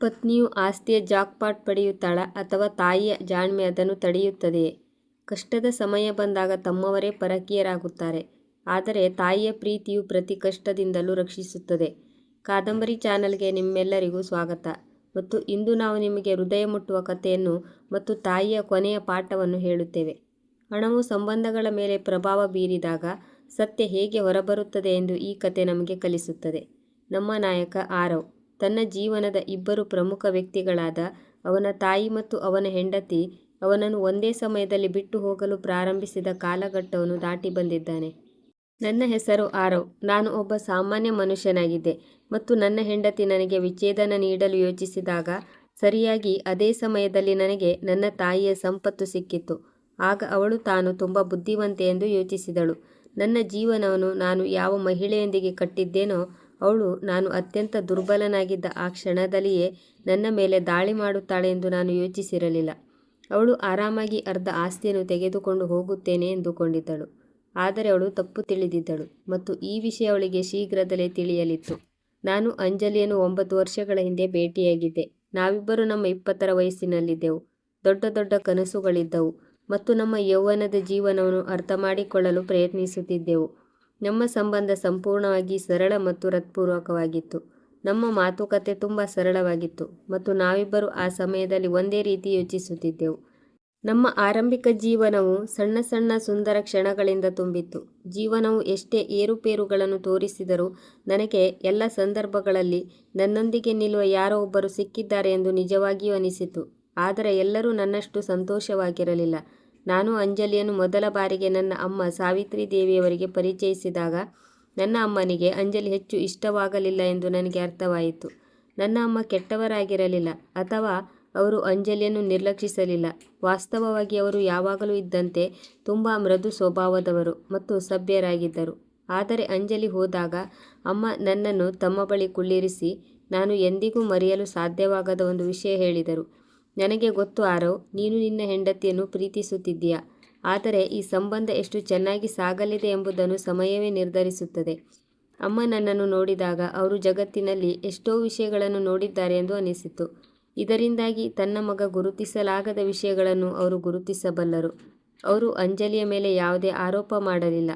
ಪತ್ನಿಯು ಆಸ್ತಿಯ ಜಾಕ್ಪಾಟ್ ಪಡೆಯುತ್ತಾಳ ಅಥವಾ ತಾಯಿಯ ಜಾಣ್ಮೆ ಅದನ್ನು ತಡೆಯುತ್ತದೆಯೇ? ಕಷ್ಟದ ಸಮಯ ಬಂದಾಗ ತಮ್ಮವರೇ ಪರಕೀಯರಾಗುತ್ತಾರೆ. ಆದರೆ ತಾಯಿಯ ಪ್ರೀತಿಯು ಪ್ರತಿ ಕಷ್ಟದಿಂದಲೂ ರಕ್ಷಿಸುತ್ತದೆ. ಕಾದಂಬರಿ ಚಾನಲ್ಗೆ ನಿಮ್ಮೆಲ್ಲರಿಗೂ ಸ್ವಾಗತ ಮತ್ತು ಇಂದು ನಾವು ನಿಮಗೆ ಹೃದಯ ಮುಟ್ಟುವ ಕಥೆಯನ್ನು ಮತ್ತು ತಾಯಿಯ ಕೊನೆಯ ಪಾಠವನ್ನು ಹೇಳುತ್ತೇವೆ. ಹಣವು ಸಂಬಂಧಗಳ ಮೇಲೆ ಪ್ರಭಾವ ಬೀರಿದಾಗ ಸತ್ಯ ಹೇಗೆ ಹೊರಬರುತ್ತದೆ ಎಂದು ಈ ಕತೆ ನಮಗೆ ಕಲಿಸುತ್ತದೆ. ನಮ್ಮ ನಾಯಕ ಆರವ್ ತನ್ನ ಜೀವನದ ಇಬ್ಬರು ಪ್ರಮುಖ ವ್ಯಕ್ತಿಗಳಾದ ಅವನ ತಾಯಿ ಮತ್ತು ಅವನ ಹೆಂಡತಿ ಅವನನ್ನು ಒಂದೇ ಸಮಯದಲ್ಲಿ ಬಿಟ್ಟು ಹೋಗಲು ಪ್ರಾರಂಭಿಸಿದ ಕಾಲಘಟ್ಟವನ್ನು ದಾಟಿ ಬಂದಿದ್ದಾನೆ. ನನ್ನ ಹೆಸರು ಆರವ್. ನಾನು ಒಬ್ಬ ಸಾಮಾನ್ಯ ಮನುಷ್ಯನಾಗಿದ್ದೆ ಮತ್ತು ನನ್ನ ಹೆಂಡತಿ ನನಗೆ ವಿಚ್ಛೇದನ ನೀಡಲು ಯೋಚಿಸಿದಾಗ ಸರಿಯಾಗಿ ಅದೇ ಸಮಯದಲ್ಲಿ ನನಗೆ ನನ್ನ ತಾಯಿಯ ಸಂಪತ್ತು ಸಿಕ್ಕಿತ್ತು ಆಗ ಅವಳು ತಾನು ತುಂಬ ಬುದ್ಧಿವಂತೆ ಎಂದು ಯೋಚಿಸಿದಳು. ನನ್ನ ಜೀವನವನ್ನು ನಾನು ಯಾವ ಮಹಿಳೆಯೊಂದಿಗೆ ಕಟ್ಟಿದ್ದೆನೋ ಅವಳು, ನಾನು ಅತ್ಯಂತ ದುರ್ಬಲನಾಗಿದ್ದ ಆ ಕ್ಷಣದಲ್ಲಿಯೇ ನನ್ನ ಮೇಲೆ ದಾಳಿ ಮಾಡುತ್ತಾಳೆ ಎಂದು ನಾನು ಯೋಚಿಸಿರಲಿಲ್ಲ. ಅವಳು ಆರಾಮಾಗಿ ಅರ್ಧ ಆಸ್ತಿಯನ್ನು ತೆಗೆದುಕೊಂಡು ಹೋಗುತ್ತೇನೆ ಎಂದುಕೊಂಡಿದ್ದಳು. ಆದರೆ ಅವಳು ತಪ್ಪು ತಿಳಿದಿದ್ದಳು ಮತ್ತು ಈ ವಿಷಯ ಅವಳಿಗೆ ಶೀಘ್ರದಲ್ಲೇ ತಿಳಿಯಲಿತ್ತು. ನಾನು ಅಂಜಲಿಯನ್ನು ಒಂಬತ್ತು ವರ್ಷಗಳ ಹಿಂದೆ ಭೇಟಿಯಾಗಿದ್ದೆ. ನಾವಿಬ್ಬರು ನಮ್ಮ ಇಪ್ಪತ್ತರ ವಯಸ್ಸಿನಲ್ಲಿದ್ದೆವು. ದೊಡ್ಡ ದೊಡ್ಡ ಕನಸುಗಳಿದ್ದವು ಮತ್ತು ನಮ್ಮ ಯೌವನದ ಜೀವನವನ್ನು ಅರ್ಥ ಮಾಡಿಕೊಳ್ಳಲು ಪ್ರಯತ್ನಿಸುತ್ತಿದ್ದೆವು. ನಮ್ಮ ಸಂಬಂಧ ಸಂಪೂರ್ಣವಾಗಿ ಸರಳ ಮತ್ತು ಹೃತ್ಪೂರ್ವಕವಾಗಿತ್ತು. ನಮ್ಮ ಮಾತುಕತೆ ತುಂಬ ಸರಳವಾಗಿತ್ತು ಮತ್ತು ನಾವಿಬ್ಬರು ಆ ಸಮಯದಲ್ಲಿ ಒಂದೇ ರೀತಿ ಯೋಚಿಸುತ್ತಿದ್ದೆವು. ನಮ್ಮ ಆರಂಭಿಕ ಜೀವನವು ಸಣ್ಣ ಸಣ್ಣ ಸುಂದರ ಕ್ಷಣಗಳಿಂದ ತುಂಬಿತ್ತು. ಜೀವನವು ಎಷ್ಟೇ ಏರುಪೇರುಗಳನ್ನು ತೋರಿಸಿದರೂ ನನಗೆ ಎಲ್ಲ ಸಂದರ್ಭಗಳಲ್ಲಿ ನನ್ನೊಂದಿಗೆ ನಿಲ್ಲುವ ಯಾರೋ ಒಬ್ಬರು ಸಿಕ್ಕಿದ್ದಾರೆ ಎಂದು ನಿಜವಾಗಿಯೂ ಅನಿಸಿತು. ಆದರೆ ಎಲ್ಲರೂ ನನ್ನಷ್ಟು ಸಂತೋಷವಾಗಿರಲಿಲ್ಲ. ನಾನು ಅಂಜಲಿಯನ್ನು ಮೊದಲ ಬಾರಿಗೆ ನನ್ನ ಅಮ್ಮ ಸಾವಿತ್ರಿ ದೇವಿಯವರಿಗೆ ಪರಿಚಯಿಸಿದಾಗ ನನ್ನ ಅಮ್ಮನಿಗೆ ಅಂಜಲಿ ಹೆಚ್ಚು ಇಷ್ಟವಾಗಲಿಲ್ಲ ಎಂದು ನನಗೆ ಅರ್ಥವಾಯಿತು. ನನ್ನ ಅಮ್ಮ ಕೆಟ್ಟವರಾಗಿರಲಿಲ್ಲ ಅಥವಾ ಅವರು ಅಂಜಲಿಯನ್ನು ನಿರ್ಲಕ್ಷಿಸಲಿಲ್ಲ. ವಾಸ್ತವವಾಗಿ ಅವರು ಯಾವಾಗಲೂ ಇದ್ದಂತೆ ತುಂಬ ಮೃದು ಸ್ವಭಾವದವರು ಮತ್ತು ಸಭ್ಯರಾಗಿದ್ದರು. ಆದರೆ ಅಂಜಲಿ ಹೋದಾಗ ಅಮ್ಮ ನನ್ನನ್ನು ತಮ್ಮ ಬಳಿ ಕುಳ್ಳಿರಿಸಿ, ನಾನು ಎಂದಿಗೂ ಮರೆಯಲು ಸಾಧ್ಯವಾಗದ ಒಂದು ವಿಷಯ ಹೇಳಿದರು. ನನಗೆ ಗೊತ್ತು ಆರೋ ನೀನು ನಿನ್ನ ಹೆಂಡತಿಯನ್ನು ಪ್ರೀತಿಸುತ್ತಿದ್ದೀಯ. ಆದರೆ ಈ ಸಂಬಂಧ ಎಷ್ಟು ಚೆನ್ನಾಗಿ ಸಾಗಲಿದೆ ಎಂಬುದನ್ನು ಸಮಯವೇ ನಿರ್ಧರಿಸುತ್ತದೆ. ಅಮ್ಮ ನನ್ನನ್ನು ನೋಡಿದಾಗ ಅವರು ಜಗತ್ತಿನಲ್ಲಿ ಎಷ್ಟೋ ವಿಷಯಗಳನ್ನು ನೋಡಿದ್ದಾರೆ ಎಂದು ಅನಿಸಿತು. ಇದರಿಂದಾಗಿ ತನ್ನ ಮಗ ಗುರುತಿಸಲಾಗದ ವಿಷಯಗಳನ್ನು ಅವರು ಗುರುತಿಸಬಲ್ಲರು. ಅವರು ಅಂಜಲಿಯ ಮೇಲೆ ಯಾವುದೇ ಆರೋಪ ಮಾಡಲಿಲ್ಲ.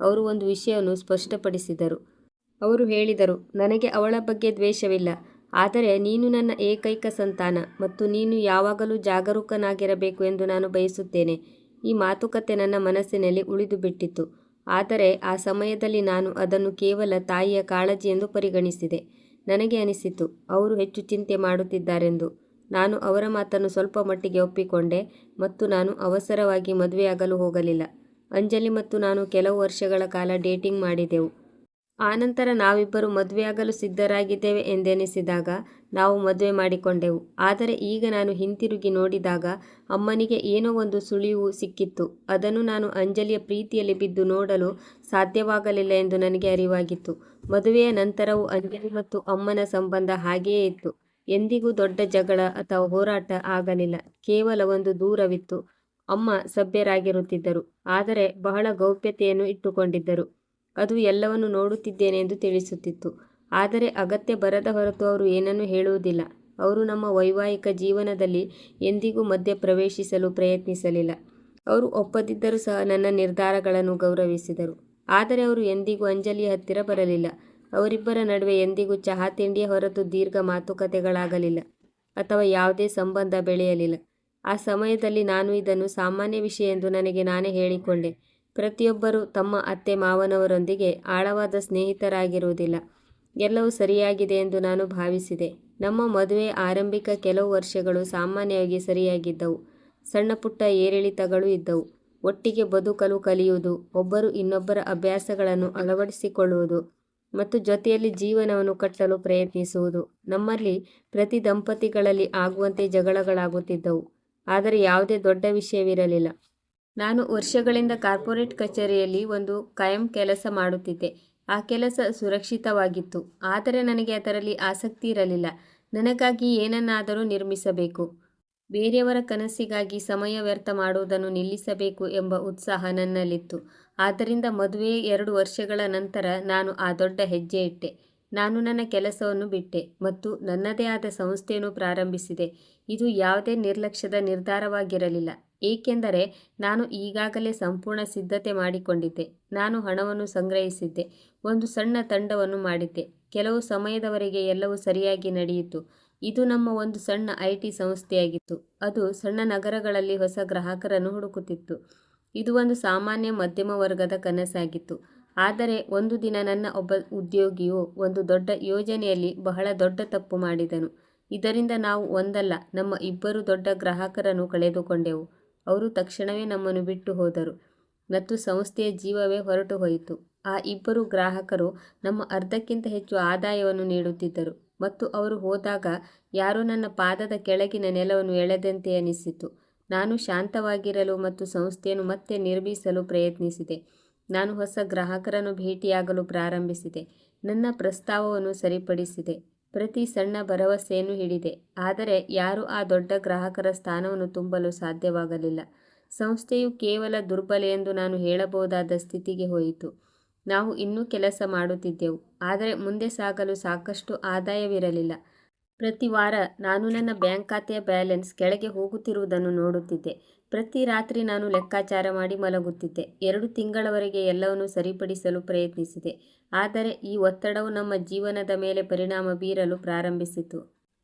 ಅವರು ಒಂದು ವಿಷಯವನ್ನು ಸ್ಪಷ್ಟಪಡಿಸಿದರು. ಅವರು ಹೇಳಿದರು, ನನಗೆ ಅವಳ ಬಗ್ಗೆ ದ್ವೇಷವಿಲ್ಲ. ಆದರೆ ನೀನು ನನ್ನ ಏಕೈಕ ಸಂತಾನ ಮತ್ತು ನೀನು ಯಾವಾಗಲೂ ಜಾಗರೂಕನಾಗಿರಬೇಕು ಎಂದು ನಾನು ಬಯಸುತ್ತೇನೆ. ಈ ಮಾತುಕತೆ ನನ್ನ ಮನಸ್ಸಿನಲ್ಲಿ ಉಳಿದುಬಿಟ್ಟಿತು. ಆದರೆ ಆ ಸಮಯದಲ್ಲಿ ನಾನು ಅದನ್ನು ಕೇವಲ ತಾಯಿಯ ಕಾಳಜಿ ಎಂದು ಪರಿಗಣಿಸಿದೆ. ನನಗೆ ಅನಿಸಿತು, ಅವರು ಹೆಚ್ಚು ಚಿಂತೆ ಮಾಡುತ್ತಿದ್ದಾರೆಂದು. ನಾನು ಅವರ ಮಾತನ್ನು ಸ್ವಲ್ಪ ಮಟ್ಟಿಗೆ ಒಪ್ಪಿಕೊಂಡೆ ಮತ್ತು ನಾನು ಅವಸರವಾಗಿ ಮದುವೆಯಾಗಲು ಹೋಗಲಿಲ್ಲ. ಅಂಜಲಿ ಮತ್ತು ನಾನು ಕೆಲವು ವರ್ಷಗಳ ಕಾಲ ಡೇಟಿಂಗ್ ಮಾಡಿದೆವು. ಆನಂತರ ನಾವಿಬ್ಬರು ಮದುವೆಯಾಗಲು ಸಿದ್ಧರಾಗಿದ್ದೇವೆ ಎಂದೆನಿಸಿದಾಗ ನಾವು ಮದುವೆ ಮಾಡಿಕೊಂಡೆವು. ಆದರೆ ಈಗ ನಾನು ಹಿಂತಿರುಗಿ ನೋಡಿದಾಗ ಅಮ್ಮನಿಗೆ ಏನೋ ಒಂದು ಸುಳಿವು ಸಿಕ್ಕಿತ್ತು. ಅದನ್ನು ನಾನು ಅಂಜಲಿಯ ಪ್ರೀತಿಯಲ್ಲಿ ಬಿದ್ದು ನೋಡಲು ಸಾಧ್ಯವಾಗಲಿಲ್ಲ ಎಂದು ನನಗೆ ಅರಿವಾಗಿತ್ತು. ಮದುವೆಯ ನಂತರವೂ ಅಂಜಲಿ ಮತ್ತು ಅಮ್ಮನ ಸಂಬಂಧ ಹಾಗೆಯೇ ಇತ್ತು. ಎಂದಿಗೂ ದೊಡ್ಡ ಜಗಳ ಅಥವಾ ಹೋರಾಟ ಆಗಲಿಲ್ಲ. ಕೇವಲ ಒಂದು ದೂರವಿತ್ತು. ಅಮ್ಮ ಸಭ್ಯರಾಗಿರುತ್ತಿದ್ದರು ಆದರೆ ಬಹಳ ಗೌಪ್ಯತೆಯನ್ನು ಇಟ್ಟುಕೊಂಡಿದ್ದರು. ಅದು ಎಲ್ಲವನ್ನು ನೋಡುತ್ತಿದ್ದೇನೆ ಎಂದು ತಿಳಿಸುತ್ತಿತ್ತು. ಆದರೆ ಅಗತ್ಯ ಬರದ ಹೊರತು ಅವರು ಏನನ್ನೂ ಹೇಳುವುದಿಲ್ಲ. ಅವರು ನಮ್ಮ ವೈವಾಹಿಕ ಜೀವನದಲ್ಲಿ ಎಂದಿಗೂ ಮಧ್ಯ ಪ್ರವೇಶಿಸಲು ಪ್ರಯತ್ನಿಸಲಿಲ್ಲ. ಅವರು ಒಪ್ಪದಿದ್ದರೂ ಸಹ ನನ್ನ ನಿರ್ಧಾರಗಳನ್ನು ಗೌರವಿಸಿದರು. ಆದರೆ ಅವರು ಎಂದಿಗೂ ಅಂಜಲಿಯ ಹತ್ತಿರ ಬರಲಿಲ್ಲ. ಅವರಿಬ್ಬರ ನಡುವೆ ಎಂದಿಗೂ ಚಹಾ ತಿಂಡಿಯ ಹೊರತು ದೀರ್ಘ ಮಾತುಕತೆಗಳಾಗಲಿಲ್ಲ ಅಥವಾ ಯಾವುದೇ ಸಂಬಂಧ ಬೆಳೆಯಲಿಲ್ಲ. ಆ ಸಮಯದಲ್ಲಿ ನಾನು ಇದನ್ನು ಸಾಮಾನ್ಯ ವಿಷಯ ಎಂದು ನನಗೆ ನಾನೇ ಹೇಳಿಕೊಂಡೆ. ಪ್ರತಿಯೊಬ್ಬರೂ ತಮ್ಮ ಅತ್ತೆ ಮಾವನವರೊಂದಿಗೆ ಆಳವಾದ ಸ್ನೇಹಿತರಾಗಿರುವುದಿಲ್ಲ. ಎಲ್ಲವೂ ಸರಿಯಾಗಿದೆ ಎಂದು ನಾನು ಭಾವಿಸಿದೆ. ನಮ್ಮ ಮದುವೆ ಆರಂಭಿಕ ಕೆಲವು ವರ್ಷಗಳು ಸಾಮಾನ್ಯವಾಗಿ ಸರಿಯಾಗಿದ್ದವು. ಸಣ್ಣಪುಟ್ಟ ಏರಿಳಿತಗಳು ಇದ್ದವು. ಒಟ್ಟಿಗೆ ಬದುಕಲು ಕಲಿಯುವುದು, ಒಬ್ಬರು ಇನ್ನೊಬ್ಬರ ಅಭ್ಯಾಸಗಳನ್ನು ಅಳವಡಿಸಿಕೊಳ್ಳುವುದು ಮತ್ತು ಜೊತೆಯಲ್ಲಿ ಜೀವನವನ್ನು ಕಟ್ಟಲು ಪ್ರಯತ್ನಿಸುವುದು. ನಮ್ಮಲ್ಲಿ ಪ್ರತಿ ದಂಪತಿಗಳಲ್ಲಿ ಆಗುವಂತೆ ಜಗಳಗಳಾಗುತ್ತಿದ್ದವು. ಆದರೆ ಯಾವುದೇ ದೊಡ್ಡ ವಿಷಯವಿರಲಿಲ್ಲ. ನಾನು ವರ್ಷಗಳಿಂದ ಕಾರ್ಪೊರೇಟ್ ಕಚೇರಿಯಲ್ಲಿ ಒಂದು ಕಾಯಂ ಕೆಲಸ ಮಾಡುತ್ತಿದ್ದೆ. ಆ ಕೆಲಸ ಸುರಕ್ಷಿತವಾಗಿತ್ತು ಆದರೆ ನನಗೆ ಅದರಲ್ಲಿ ಆಸಕ್ತಿ ಇರಲಿಲ್ಲ ನನಗಾಗಿ ಏನನ್ನಾದರೂ ನಿರ್ಮಿಸಬೇಕು. ಬೇರೆಯವರ ಕನಸಿಗಾಗಿ ಸಮಯ ವ್ಯರ್ಥ ಮಾಡುವುದನ್ನು ನಿಲ್ಲಿಸಬೇಕು ಎಂಬ ಉತ್ಸಾಹ ನನ್ನಲ್ಲಿತ್ತು. ಆದ್ದರಿಂದ ಮದುವೆ ಎರಡು ವರ್ಷಗಳ ನಂತರ ನಾನು ಆ ದೊಡ್ಡ ಹೆಜ್ಜೆ ಇಟ್ಟೆ. ನಾನು ನನ್ನ ಕೆಲಸವನ್ನು ಬಿಟ್ಟೆ ಮತ್ತು ನನ್ನದೇ ಆದ ಸಂಸ್ಥೆಯನ್ನು ಪ್ರಾರಂಭಿಸಿದೆ ಇದು ಯಾವುದೇ ನಿರ್ಲಕ್ಷ್ಯದ ನಿರ್ಧಾರವಾಗಿರಲಿಲ್ಲ ಏಕೆಂದರೆ ನಾನು ಈಗಾಗಲೇ ಸಂಪೂರ್ಣ ಸಿದ್ಧತೆ ಮಾಡಿಕೊಂಡಿದ್ದೆ. ನಾನು ಹಣವನ್ನು ಸಂಗ್ರಹಿಸಿದ್ದೆ. ಒಂದು ಸಣ್ಣ ತಂಡವನ್ನು ಮಾಡಿದ್ದೆ. ಕೆಲವು ಸಮಯದವರೆಗೆ ಎಲ್ಲವೂ ಸರಿಯಾಗಿ ನಡೆಯಿತು. ಇದು ನಮ್ಮ ಒಂದು ಸಣ್ಣ ಐ ಟಿ ಸಂಸ್ಥೆಯಾಗಿತ್ತು. ಅದು ಸಣ್ಣ ನಗರಗಳಲ್ಲಿ ಹೊಸ ಗ್ರಾಹಕರನ್ನು ಹುಡುಕುತ್ತಿತ್ತು. ಇದು ಒಂದು ಸಾಮಾನ್ಯ ಮಧ್ಯಮ ವರ್ಗದ ಕನಸಾಗಿತ್ತು. ಆದರೆ ಒಂದು ದಿನ ನನ್ನ ಒಬ್ಬ ಉದ್ಯೋಗಿಯು ಒಂದು ದೊಡ್ಡ ಯೋಜನೆಯಲ್ಲಿ ಬಹಳ ದೊಡ್ಡ ತಪ್ಪು ಮಾಡಿದನು. ಇದರಿಂದ ನಾವು ಒಂದಲ್ಲ, ನಮ್ಮ ಇಬ್ಬರು ದೊಡ್ಡ ಗ್ರಾಹಕರನ್ನು ಕಳೆದುಕೊಂಡೆವು. ಅವರು ತಕ್ಷಣವೇ ನಮ್ಮನ್ನು ಬಿಟ್ಟು ಹೋದರು ಮತ್ತು ಸಂಸ್ಥೆಯ ಜೀವವೇ ಹೊರಟು ಹೋಯಿತು. ಆ ಇಬ್ಬರು ಗ್ರಾಹಕರು ನಮ್ಮ ಅರ್ಧಕ್ಕಿಂತ ಹೆಚ್ಚು ಆದಾಯವನ್ನು ನೀಡುತ್ತಿದ್ದರು ಮತ್ತು ಅವರು ಹೋದಾಗ ಯಾರೋ ನನ್ನ ಪಾದದ ಕೆಳಗಿನ ನೆಲವನ್ನು ಎಳೆದಂತೆ ಅನಿಸಿತು. ನಾನು ಶಾಂತವಾಗಿರಲು ಮತ್ತು ಸಂಸ್ಥೆಯನ್ನು ಮತ್ತೆ ನಿರ್ಮಿಸಲು ಪ್ರಯತ್ನಿಸಿದೆ. ನಾನು ಹೊಸ ಗ್ರಾಹಕರನ್ನು ಭೇಟಿಯಾಗಲು ಪ್ರಾರಂಭಿಸಿದೆ. ನನ್ನ ಪ್ರಸ್ತಾವವನ್ನು ಸರಿಪಡಿಸಿದೆ. ಪ್ರತಿ ಸಣ್ಣ ಭರವಸೆಯನ್ನು ಹಿಡಿದೆ. ಆದರೆ ಯಾರೂ ಆ ದೊಡ್ಡ ಗ್ರಾಹಕರ ಸ್ಥಾನವನ್ನು ತುಂಬಲು ಸಾಧ್ಯವಾಗಲಿಲ್ಲ. ಸಂಸ್ಥೆಯು ಕೇವಲ ದುರ್ಬಲ ಎಂದು ನಾನು ಹೇಳಬಹುದಾದ ಸ್ಥಿತಿಗೆ ಹೋಯಿತು. ನಾವು ಇನ್ನೂ ಕೆಲಸ ಮಾಡುತ್ತಿದ್ದೆವು. ಆದರೆ ಮುಂದೆ ಸಾಗಲು ಸಾಕಷ್ಟು ಆದಾಯವಿರಲಿಲ್ಲ. ಪ್ರತಿ ವಾರ ನಾನು ನನ್ನ ಬ್ಯಾಂಕ್ ಖಾತೆಯ ಬ್ಯಾಲೆನ್ಸ್ ಕೆಳಗೆ ಹೋಗುತ್ತಿರುವುದನ್ನು ನೋಡುತ್ತಿದ್ದೆ. ಪ್ರತಿ ರಾತ್ರಿ ನಾನು ಲೆಕ್ಕಾಚಾರ ಮಾಡಿ ಮಲಗುತ್ತಿದ್ದೆ. ಎರಡು ತಿಂಗಳವರೆಗೆ ಎಲ್ಲವನ್ನು ಸರಿಪಡಿಸಲು ಪ್ರಯತ್ನಿಸಿದೆ. ಆದರೆ ಈ ಒತ್ತಡವು ನಮ್ಮ ಜೀವನದ ಮೇಲೆ ಪರಿಣಾಮ ಬೀರಲು ಪ್ರಾರಂಭಿಸಿತು.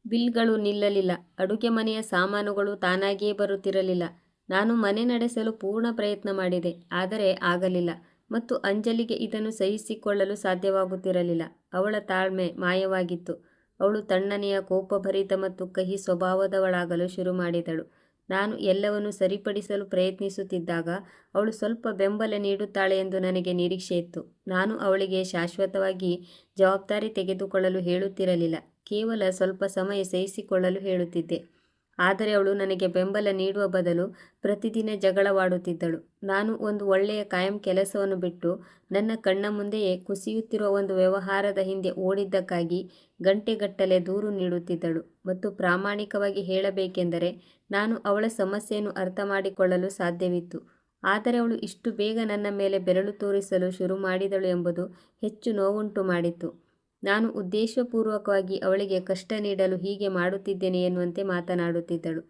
ಬಿಲ್ಗಳು ನಿಲ್ಲಲಿಲ್ಲ. ಅಡುಗೆ ಮನೆಯ ಸಾಮಾನುಗಳು ತಾನಾಗಿಯೇ ಬರುತ್ತಿರಲಿಲ್ಲ. ನಾನು ಮನೆ ನಡೆಸಲು ಪೂರ್ಣ ಪ್ರಯತ್ನ ಮಾಡಿದೆ. ಆದರೆ ಆಗಲಿಲ್ಲ. ಮತ್ತು ಅಂಜಲಿಗೆ ಇದನ್ನು ಸಹಿಸಿಕೊಳ್ಳಲು ಸಾಧ್ಯವಾಗುತ್ತಿರಲಿಲ್ಲ. ಅವಳ ತಾಳ್ಮೆ ಮಾಯವಾಗಿತ್ತು. ಅವಳು ತಣ್ಣನೆಯ ಕೋಪಭರಿತ ಮತ್ತು ಕಹಿ ಸ್ವಭಾವದವಳಾಗಲು ಶುರು ಮಾಡಿದಳು ನಾನು ಎಲ್ಲವನ್ನು ಸರಿಪಡಿಸಲು ಪ್ರಯತ್ನಿಸುತ್ತಿದ್ದಾಗ ಅವಳು ಸ್ವಲ್ಪ ಬೆಂಬಲ ನೀಡುತ್ತಾಳೆ ಎಂದು ನನಗೆ ನಿರೀಕ್ಷೆ ಇತ್ತು. ನಾನು ಅವಳಿಗೆ ಶಾಶ್ವತವಾಗಿ ಜವಾಬ್ದಾರಿ ತೆಗೆದುಕೊಳ್ಳಲು ಹೇಳುತ್ತಿರಲಿಲ್ಲ. ಕೇವಲ ಸ್ವಲ್ಪ ಸಮಯ ಸಹಿಸಿಕೊಳ್ಳಲು ಹೇಳುತ್ತಿದ್ದೆ. ಆದರೆ ಅವಳು ನನಗೆ ಬೆಂಬಲ ನೀಡುವ ಬದಲು ಪ್ರತಿದಿನ ಜಗಳವಾಡುತ್ತಿದ್ದಳು. ನಾನು ಒಂದು ಒಳ್ಳೆಯ ಕಾಯಂ ಕೆಲಸವನ್ನು ಬಿಟ್ಟು ನನ್ನ ಕಣ್ಣ ಮುಂದೆಯೇ ಕುಸಿಯುತ್ತಿರುವ ಒಂದು ವ್ಯವಹಾರದ ಹಿಂದೆ ಓಡಿದ್ದಕ್ಕಾಗಿ ಗಂಟೆಗಟ್ಟಲೆ ದೂರು ನೀಡುತ್ತಿದ್ದಳು ಮತ್ತು ಪ್ರಾಮಾಣಿಕವಾಗಿ ಹೇಳಬೇಕೆಂದರೆ ನಾನು ಅವಳ ಸಮಸ್ಯೆಯನ್ನು ಅರ್ಥ ಮಾಡಿಕೊಳ್ಳಲು ಸಾಧ್ಯವಿತ್ತು. ಆದರೆ ಅವಳು ಇಷ್ಟು ಬೇಗ ನನ್ನ ಮೇಲೆ ಬೆರಳು ತೋರಿಸಲು ಶುರು ಮಾಡಿದಳು ಎಂಬುದು ಹೆಚ್ಚು ನೋವುಂಟು ಮಾಡಿತ್ತು. ನಾನು ಉದ್ದೇಶಪೂರ್ವಕವಾಗಿ ಅವಳಿಗೆ ಕಷ್ಟ ನೀಡಲು ಹೀಗೆ ಮಾಡುತ್ತಿದ್ದೇನೆ ಎನ್ನುವಂತೆ ಮಾತನಾಡುತ್ತಿದ್ದಳು.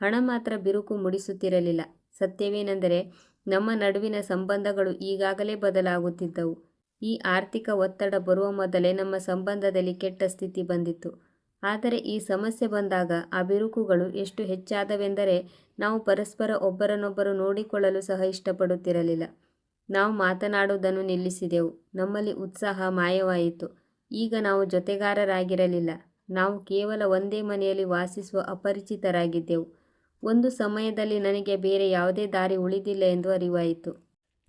ಹಣ ಮಾತ್ರ ಬಿರುಕು ಮೂಡಿಸುತ್ತಿರಲಿಲ್ಲ. ಸತ್ಯವೇನೆಂದರೆ, ನಮ್ಮ ನಡುವಿನ ಸಂಬಂಧಗಳು ಈಗಾಗಲೇ ಬದಲಾಗುತ್ತಿದ್ದವು. ಈ ಆರ್ಥಿಕ ಒತ್ತಡ ಬರುವ ಮೊದಲೇ ನಮ್ಮ ಸಂಬಂಧದಲ್ಲಿ ಕೆಟ್ಟ ಸ್ಥಿತಿ ಬಂದಿತ್ತು. ಆದರೆ ಈ ಸಮಸ್ಯೆ ಬಂದಾಗ ಆ ಬಿರುಕುಗಳು ಎಷ್ಟು ಹೆಚ್ಚಾದವೆಂದರೆ, ನಾವು ಪರಸ್ಪರ ಒಬ್ಬರನ್ನೊಬ್ಬರು ನೋಡಿಕೊಳ್ಳಲು ಸಹ ಇಷ್ಟಪಡುತ್ತಿರಲಿಲ್ಲ. ನಾವು ಮಾತನಾಡುವುದನ್ನು ನಿಲ್ಲಿಸಿದೆವು. ನಮ್ಮಲ್ಲಿ ಉತ್ಸಾಹ ಮಾಯವಾಯಿತು. ಈಗ ನಾವು ಜೊತೆಗಾರರಾಗಿರಲಿಲ್ಲ. ನಾವು ಕೇವಲ ಒಂದೇ ಮನೆಯಲ್ಲಿ ವಾಸಿಸುವ ಅಪರಿಚಿತರಾಗಿದ್ದೆವು. ಒಂದು ಸಮಯದಲ್ಲಿ ನನಗೆ ಬೇರೆ ಯಾವುದೇ ದಾರಿ ಉಳಿದಿಲ್ಲ ಎಂದು ಅರಿವಾಯಿತು.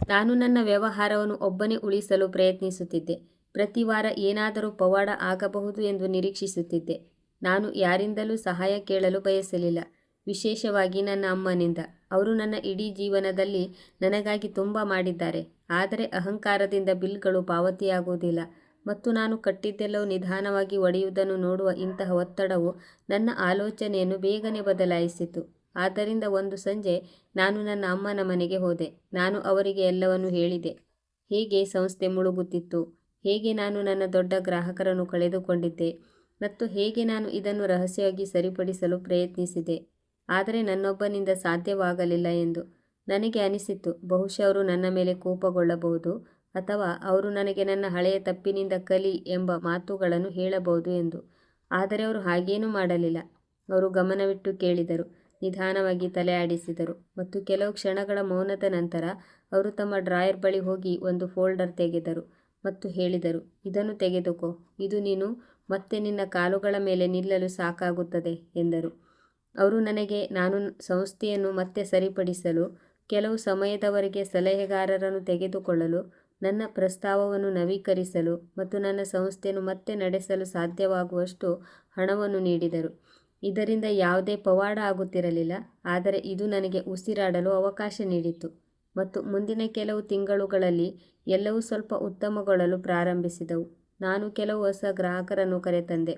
ನಾನು ನನ್ನ ವ್ಯವಹಾರವನ್ನು ಒಬ್ಬನೇ ಉಳಿಸಲು ಪ್ರಯತ್ನಿಸುತ್ತಿದ್ದೆ. ಪ್ರತಿ ವಾರ ಏನಾದರೂ ಪವಾಡ ಆಗಬಹುದು ಎಂದು ನಿರೀಕ್ಷಿಸುತ್ತಿದ್ದೆ. ನಾನು ಯಾರಿಂದಲೂ ಸಹಾಯ ಕೇಳಲು ಬಯಸಲಿಲ್ಲ. ವಿಶೇಷವಾಗಿ ನನ್ನ ಅಮ್ಮನಿಂದ. ಅವರು ನನ್ನ ಇಡೀ ಜೀವನದಲ್ಲಿ ನನಗಾಗಿ ತುಂಬ ಮಾಡಿದ್ದಾರೆ. ಆದರೆ ಅಹಂಕಾರದಿಂದ ಬಿಲ್ಗಳು ಪಾವತಿಯಾಗುವುದಿಲ್ಲ. ಮತ್ತು ನಾನು ಕಟ್ಟಿದ್ದೆಲ್ಲವೂ ನಿಧಾನವಾಗಿ ಒಡೆಯುವುದನ್ನು ನೋಡುವ ಇಂತಹ ಒತ್ತಡವು ನನ್ನ ಆಲೋಚನೆಯನ್ನು ಬೇಗನೆ ಬದಲಾಯಿಸಿತು. ಆದ್ದರಿಂದ ಒಂದು ಸಂಜೆ ನಾನು ನನ್ನ ಅಮ್ಮನ ಮನೆಗೆ ಹೋದೆ. ನಾನು ಅವರಿಗೆ ಎಲ್ಲವನ್ನು ಹೇಳಿದೆ. ಹೇಗೆ ಸಂಸ್ಥೆ ಮುಳುಗುತ್ತಿತ್ತು? ಹೇಗೆ ನಾನು ನನ್ನ ದೊಡ್ಡ ಗ್ರಾಹಕರನ್ನು ಕಳೆದುಕೊಂಡಿದ್ದೆ? ಮತ್ತು ಹೇಗೆ ನಾನು ಇದನ್ನು ರಹಸ್ಯವಾಗಿ ಸರಿಪಡಿಸಲು ಪ್ರಯತ್ನಿಸಿದೆ? ಆದರೆ ನನ್ನೊಬ್ಬನಿಂದ ಸಾಧ್ಯವಾಗಲಿಲ್ಲ ಎಂದು ನನಗೆ ಅನಿಸಿತು ಬಹುಶಃ ಅವರು ನನ್ನ ಮೇಲೆ ಕೋಪಗೊಳ್ಳಬಹುದು. ಅಥವಾ ಅವರು ನನಗೆ ನನ್ನ ಹಳೆಯ ತಪ್ಪಿನಿಂದ ಕಲಿ ಎಂಬ ಮಾತುಗಳನ್ನು ಹೇಳಬಹುದು ಎಂದು. ಆದರೆ ಅವರು ಹಾಗೇನೂ ಮಾಡಲಿಲ್ಲ. ಅವರು ಗಮನವಿಟ್ಟು ಕೇಳಿದರು, ನಿಧಾನವಾಗಿ ತಲೆ ಆಡಿಸಿದರು ಮತ್ತು ಕೆಲವು ಕ್ಷಣಗಳ ಮೌನದ ನಂತರ ಅವರು ತಮ್ಮ ಡ್ರಾಯರ್ ಬಳಿ ಹೋಗಿ ಒಂದು ಫೋಲ್ಡರ್ ತೆಗೆದರು ಮತ್ತು ಹೇಳಿದರು, ಇದನ್ನು ತೆಗೆದುಕೋ, ಇದು ನೀನು ಮತ್ತೆ ನಿನ್ನ ಕಾಲುಗಳ ಮೇಲೆ ನಿಲ್ಲಲು ಸಾಕಾಗುತ್ತದೆ ಎಂದರು. ಅವರು ನನಗೆ ನಾನು ಸಂಸ್ಥೆಯನ್ನು ಮತ್ತೆ ಸರಿಪಡಿಸಲು, ಕೆಲವು ಸಮಯದವರೆಗೆ ಸಲಹೆಗಾರರನ್ನು ತೆಗೆದುಕೊಳ್ಳಲು ನನ್ನ ಪ್ರಸ್ತಾವವನ್ನು ನವೀಕರಿಸಲು ಮತ್ತು ನನ್ನ ಸಂಸ್ಥೆಯನ್ನು ಮತ್ತೆ ನಡೆಸಲು ಸಾಧ್ಯವಾಗುವಷ್ಟು ಹಣವನ್ನು ನೀಡಿದರು. ಇದರಿಂದ ಯಾವುದೇ ಪವಾಡ ಆಗುತ್ತಿರಲಿಲ್ಲ, ಆದರೆ ಇದು ನನಗೆ ಉಸಿರಾಡಲು ಅವಕಾಶ ನೀಡಿತು ಮತ್ತು ಮುಂದಿನ ಕೆಲವು ತಿಂಗಳುಗಳಲ್ಲಿ ಎಲ್ಲವೂ ಸ್ವಲ್ಪ ಉತ್ತಮಗೊಳ್ಳಲು ಪ್ರಾರಂಭಿಸಿದವು. ನಾನು ಕೆಲವು ಹೊಸ ಗ್ರಾಹಕರನ್ನು ಕರೆತಂದೆ.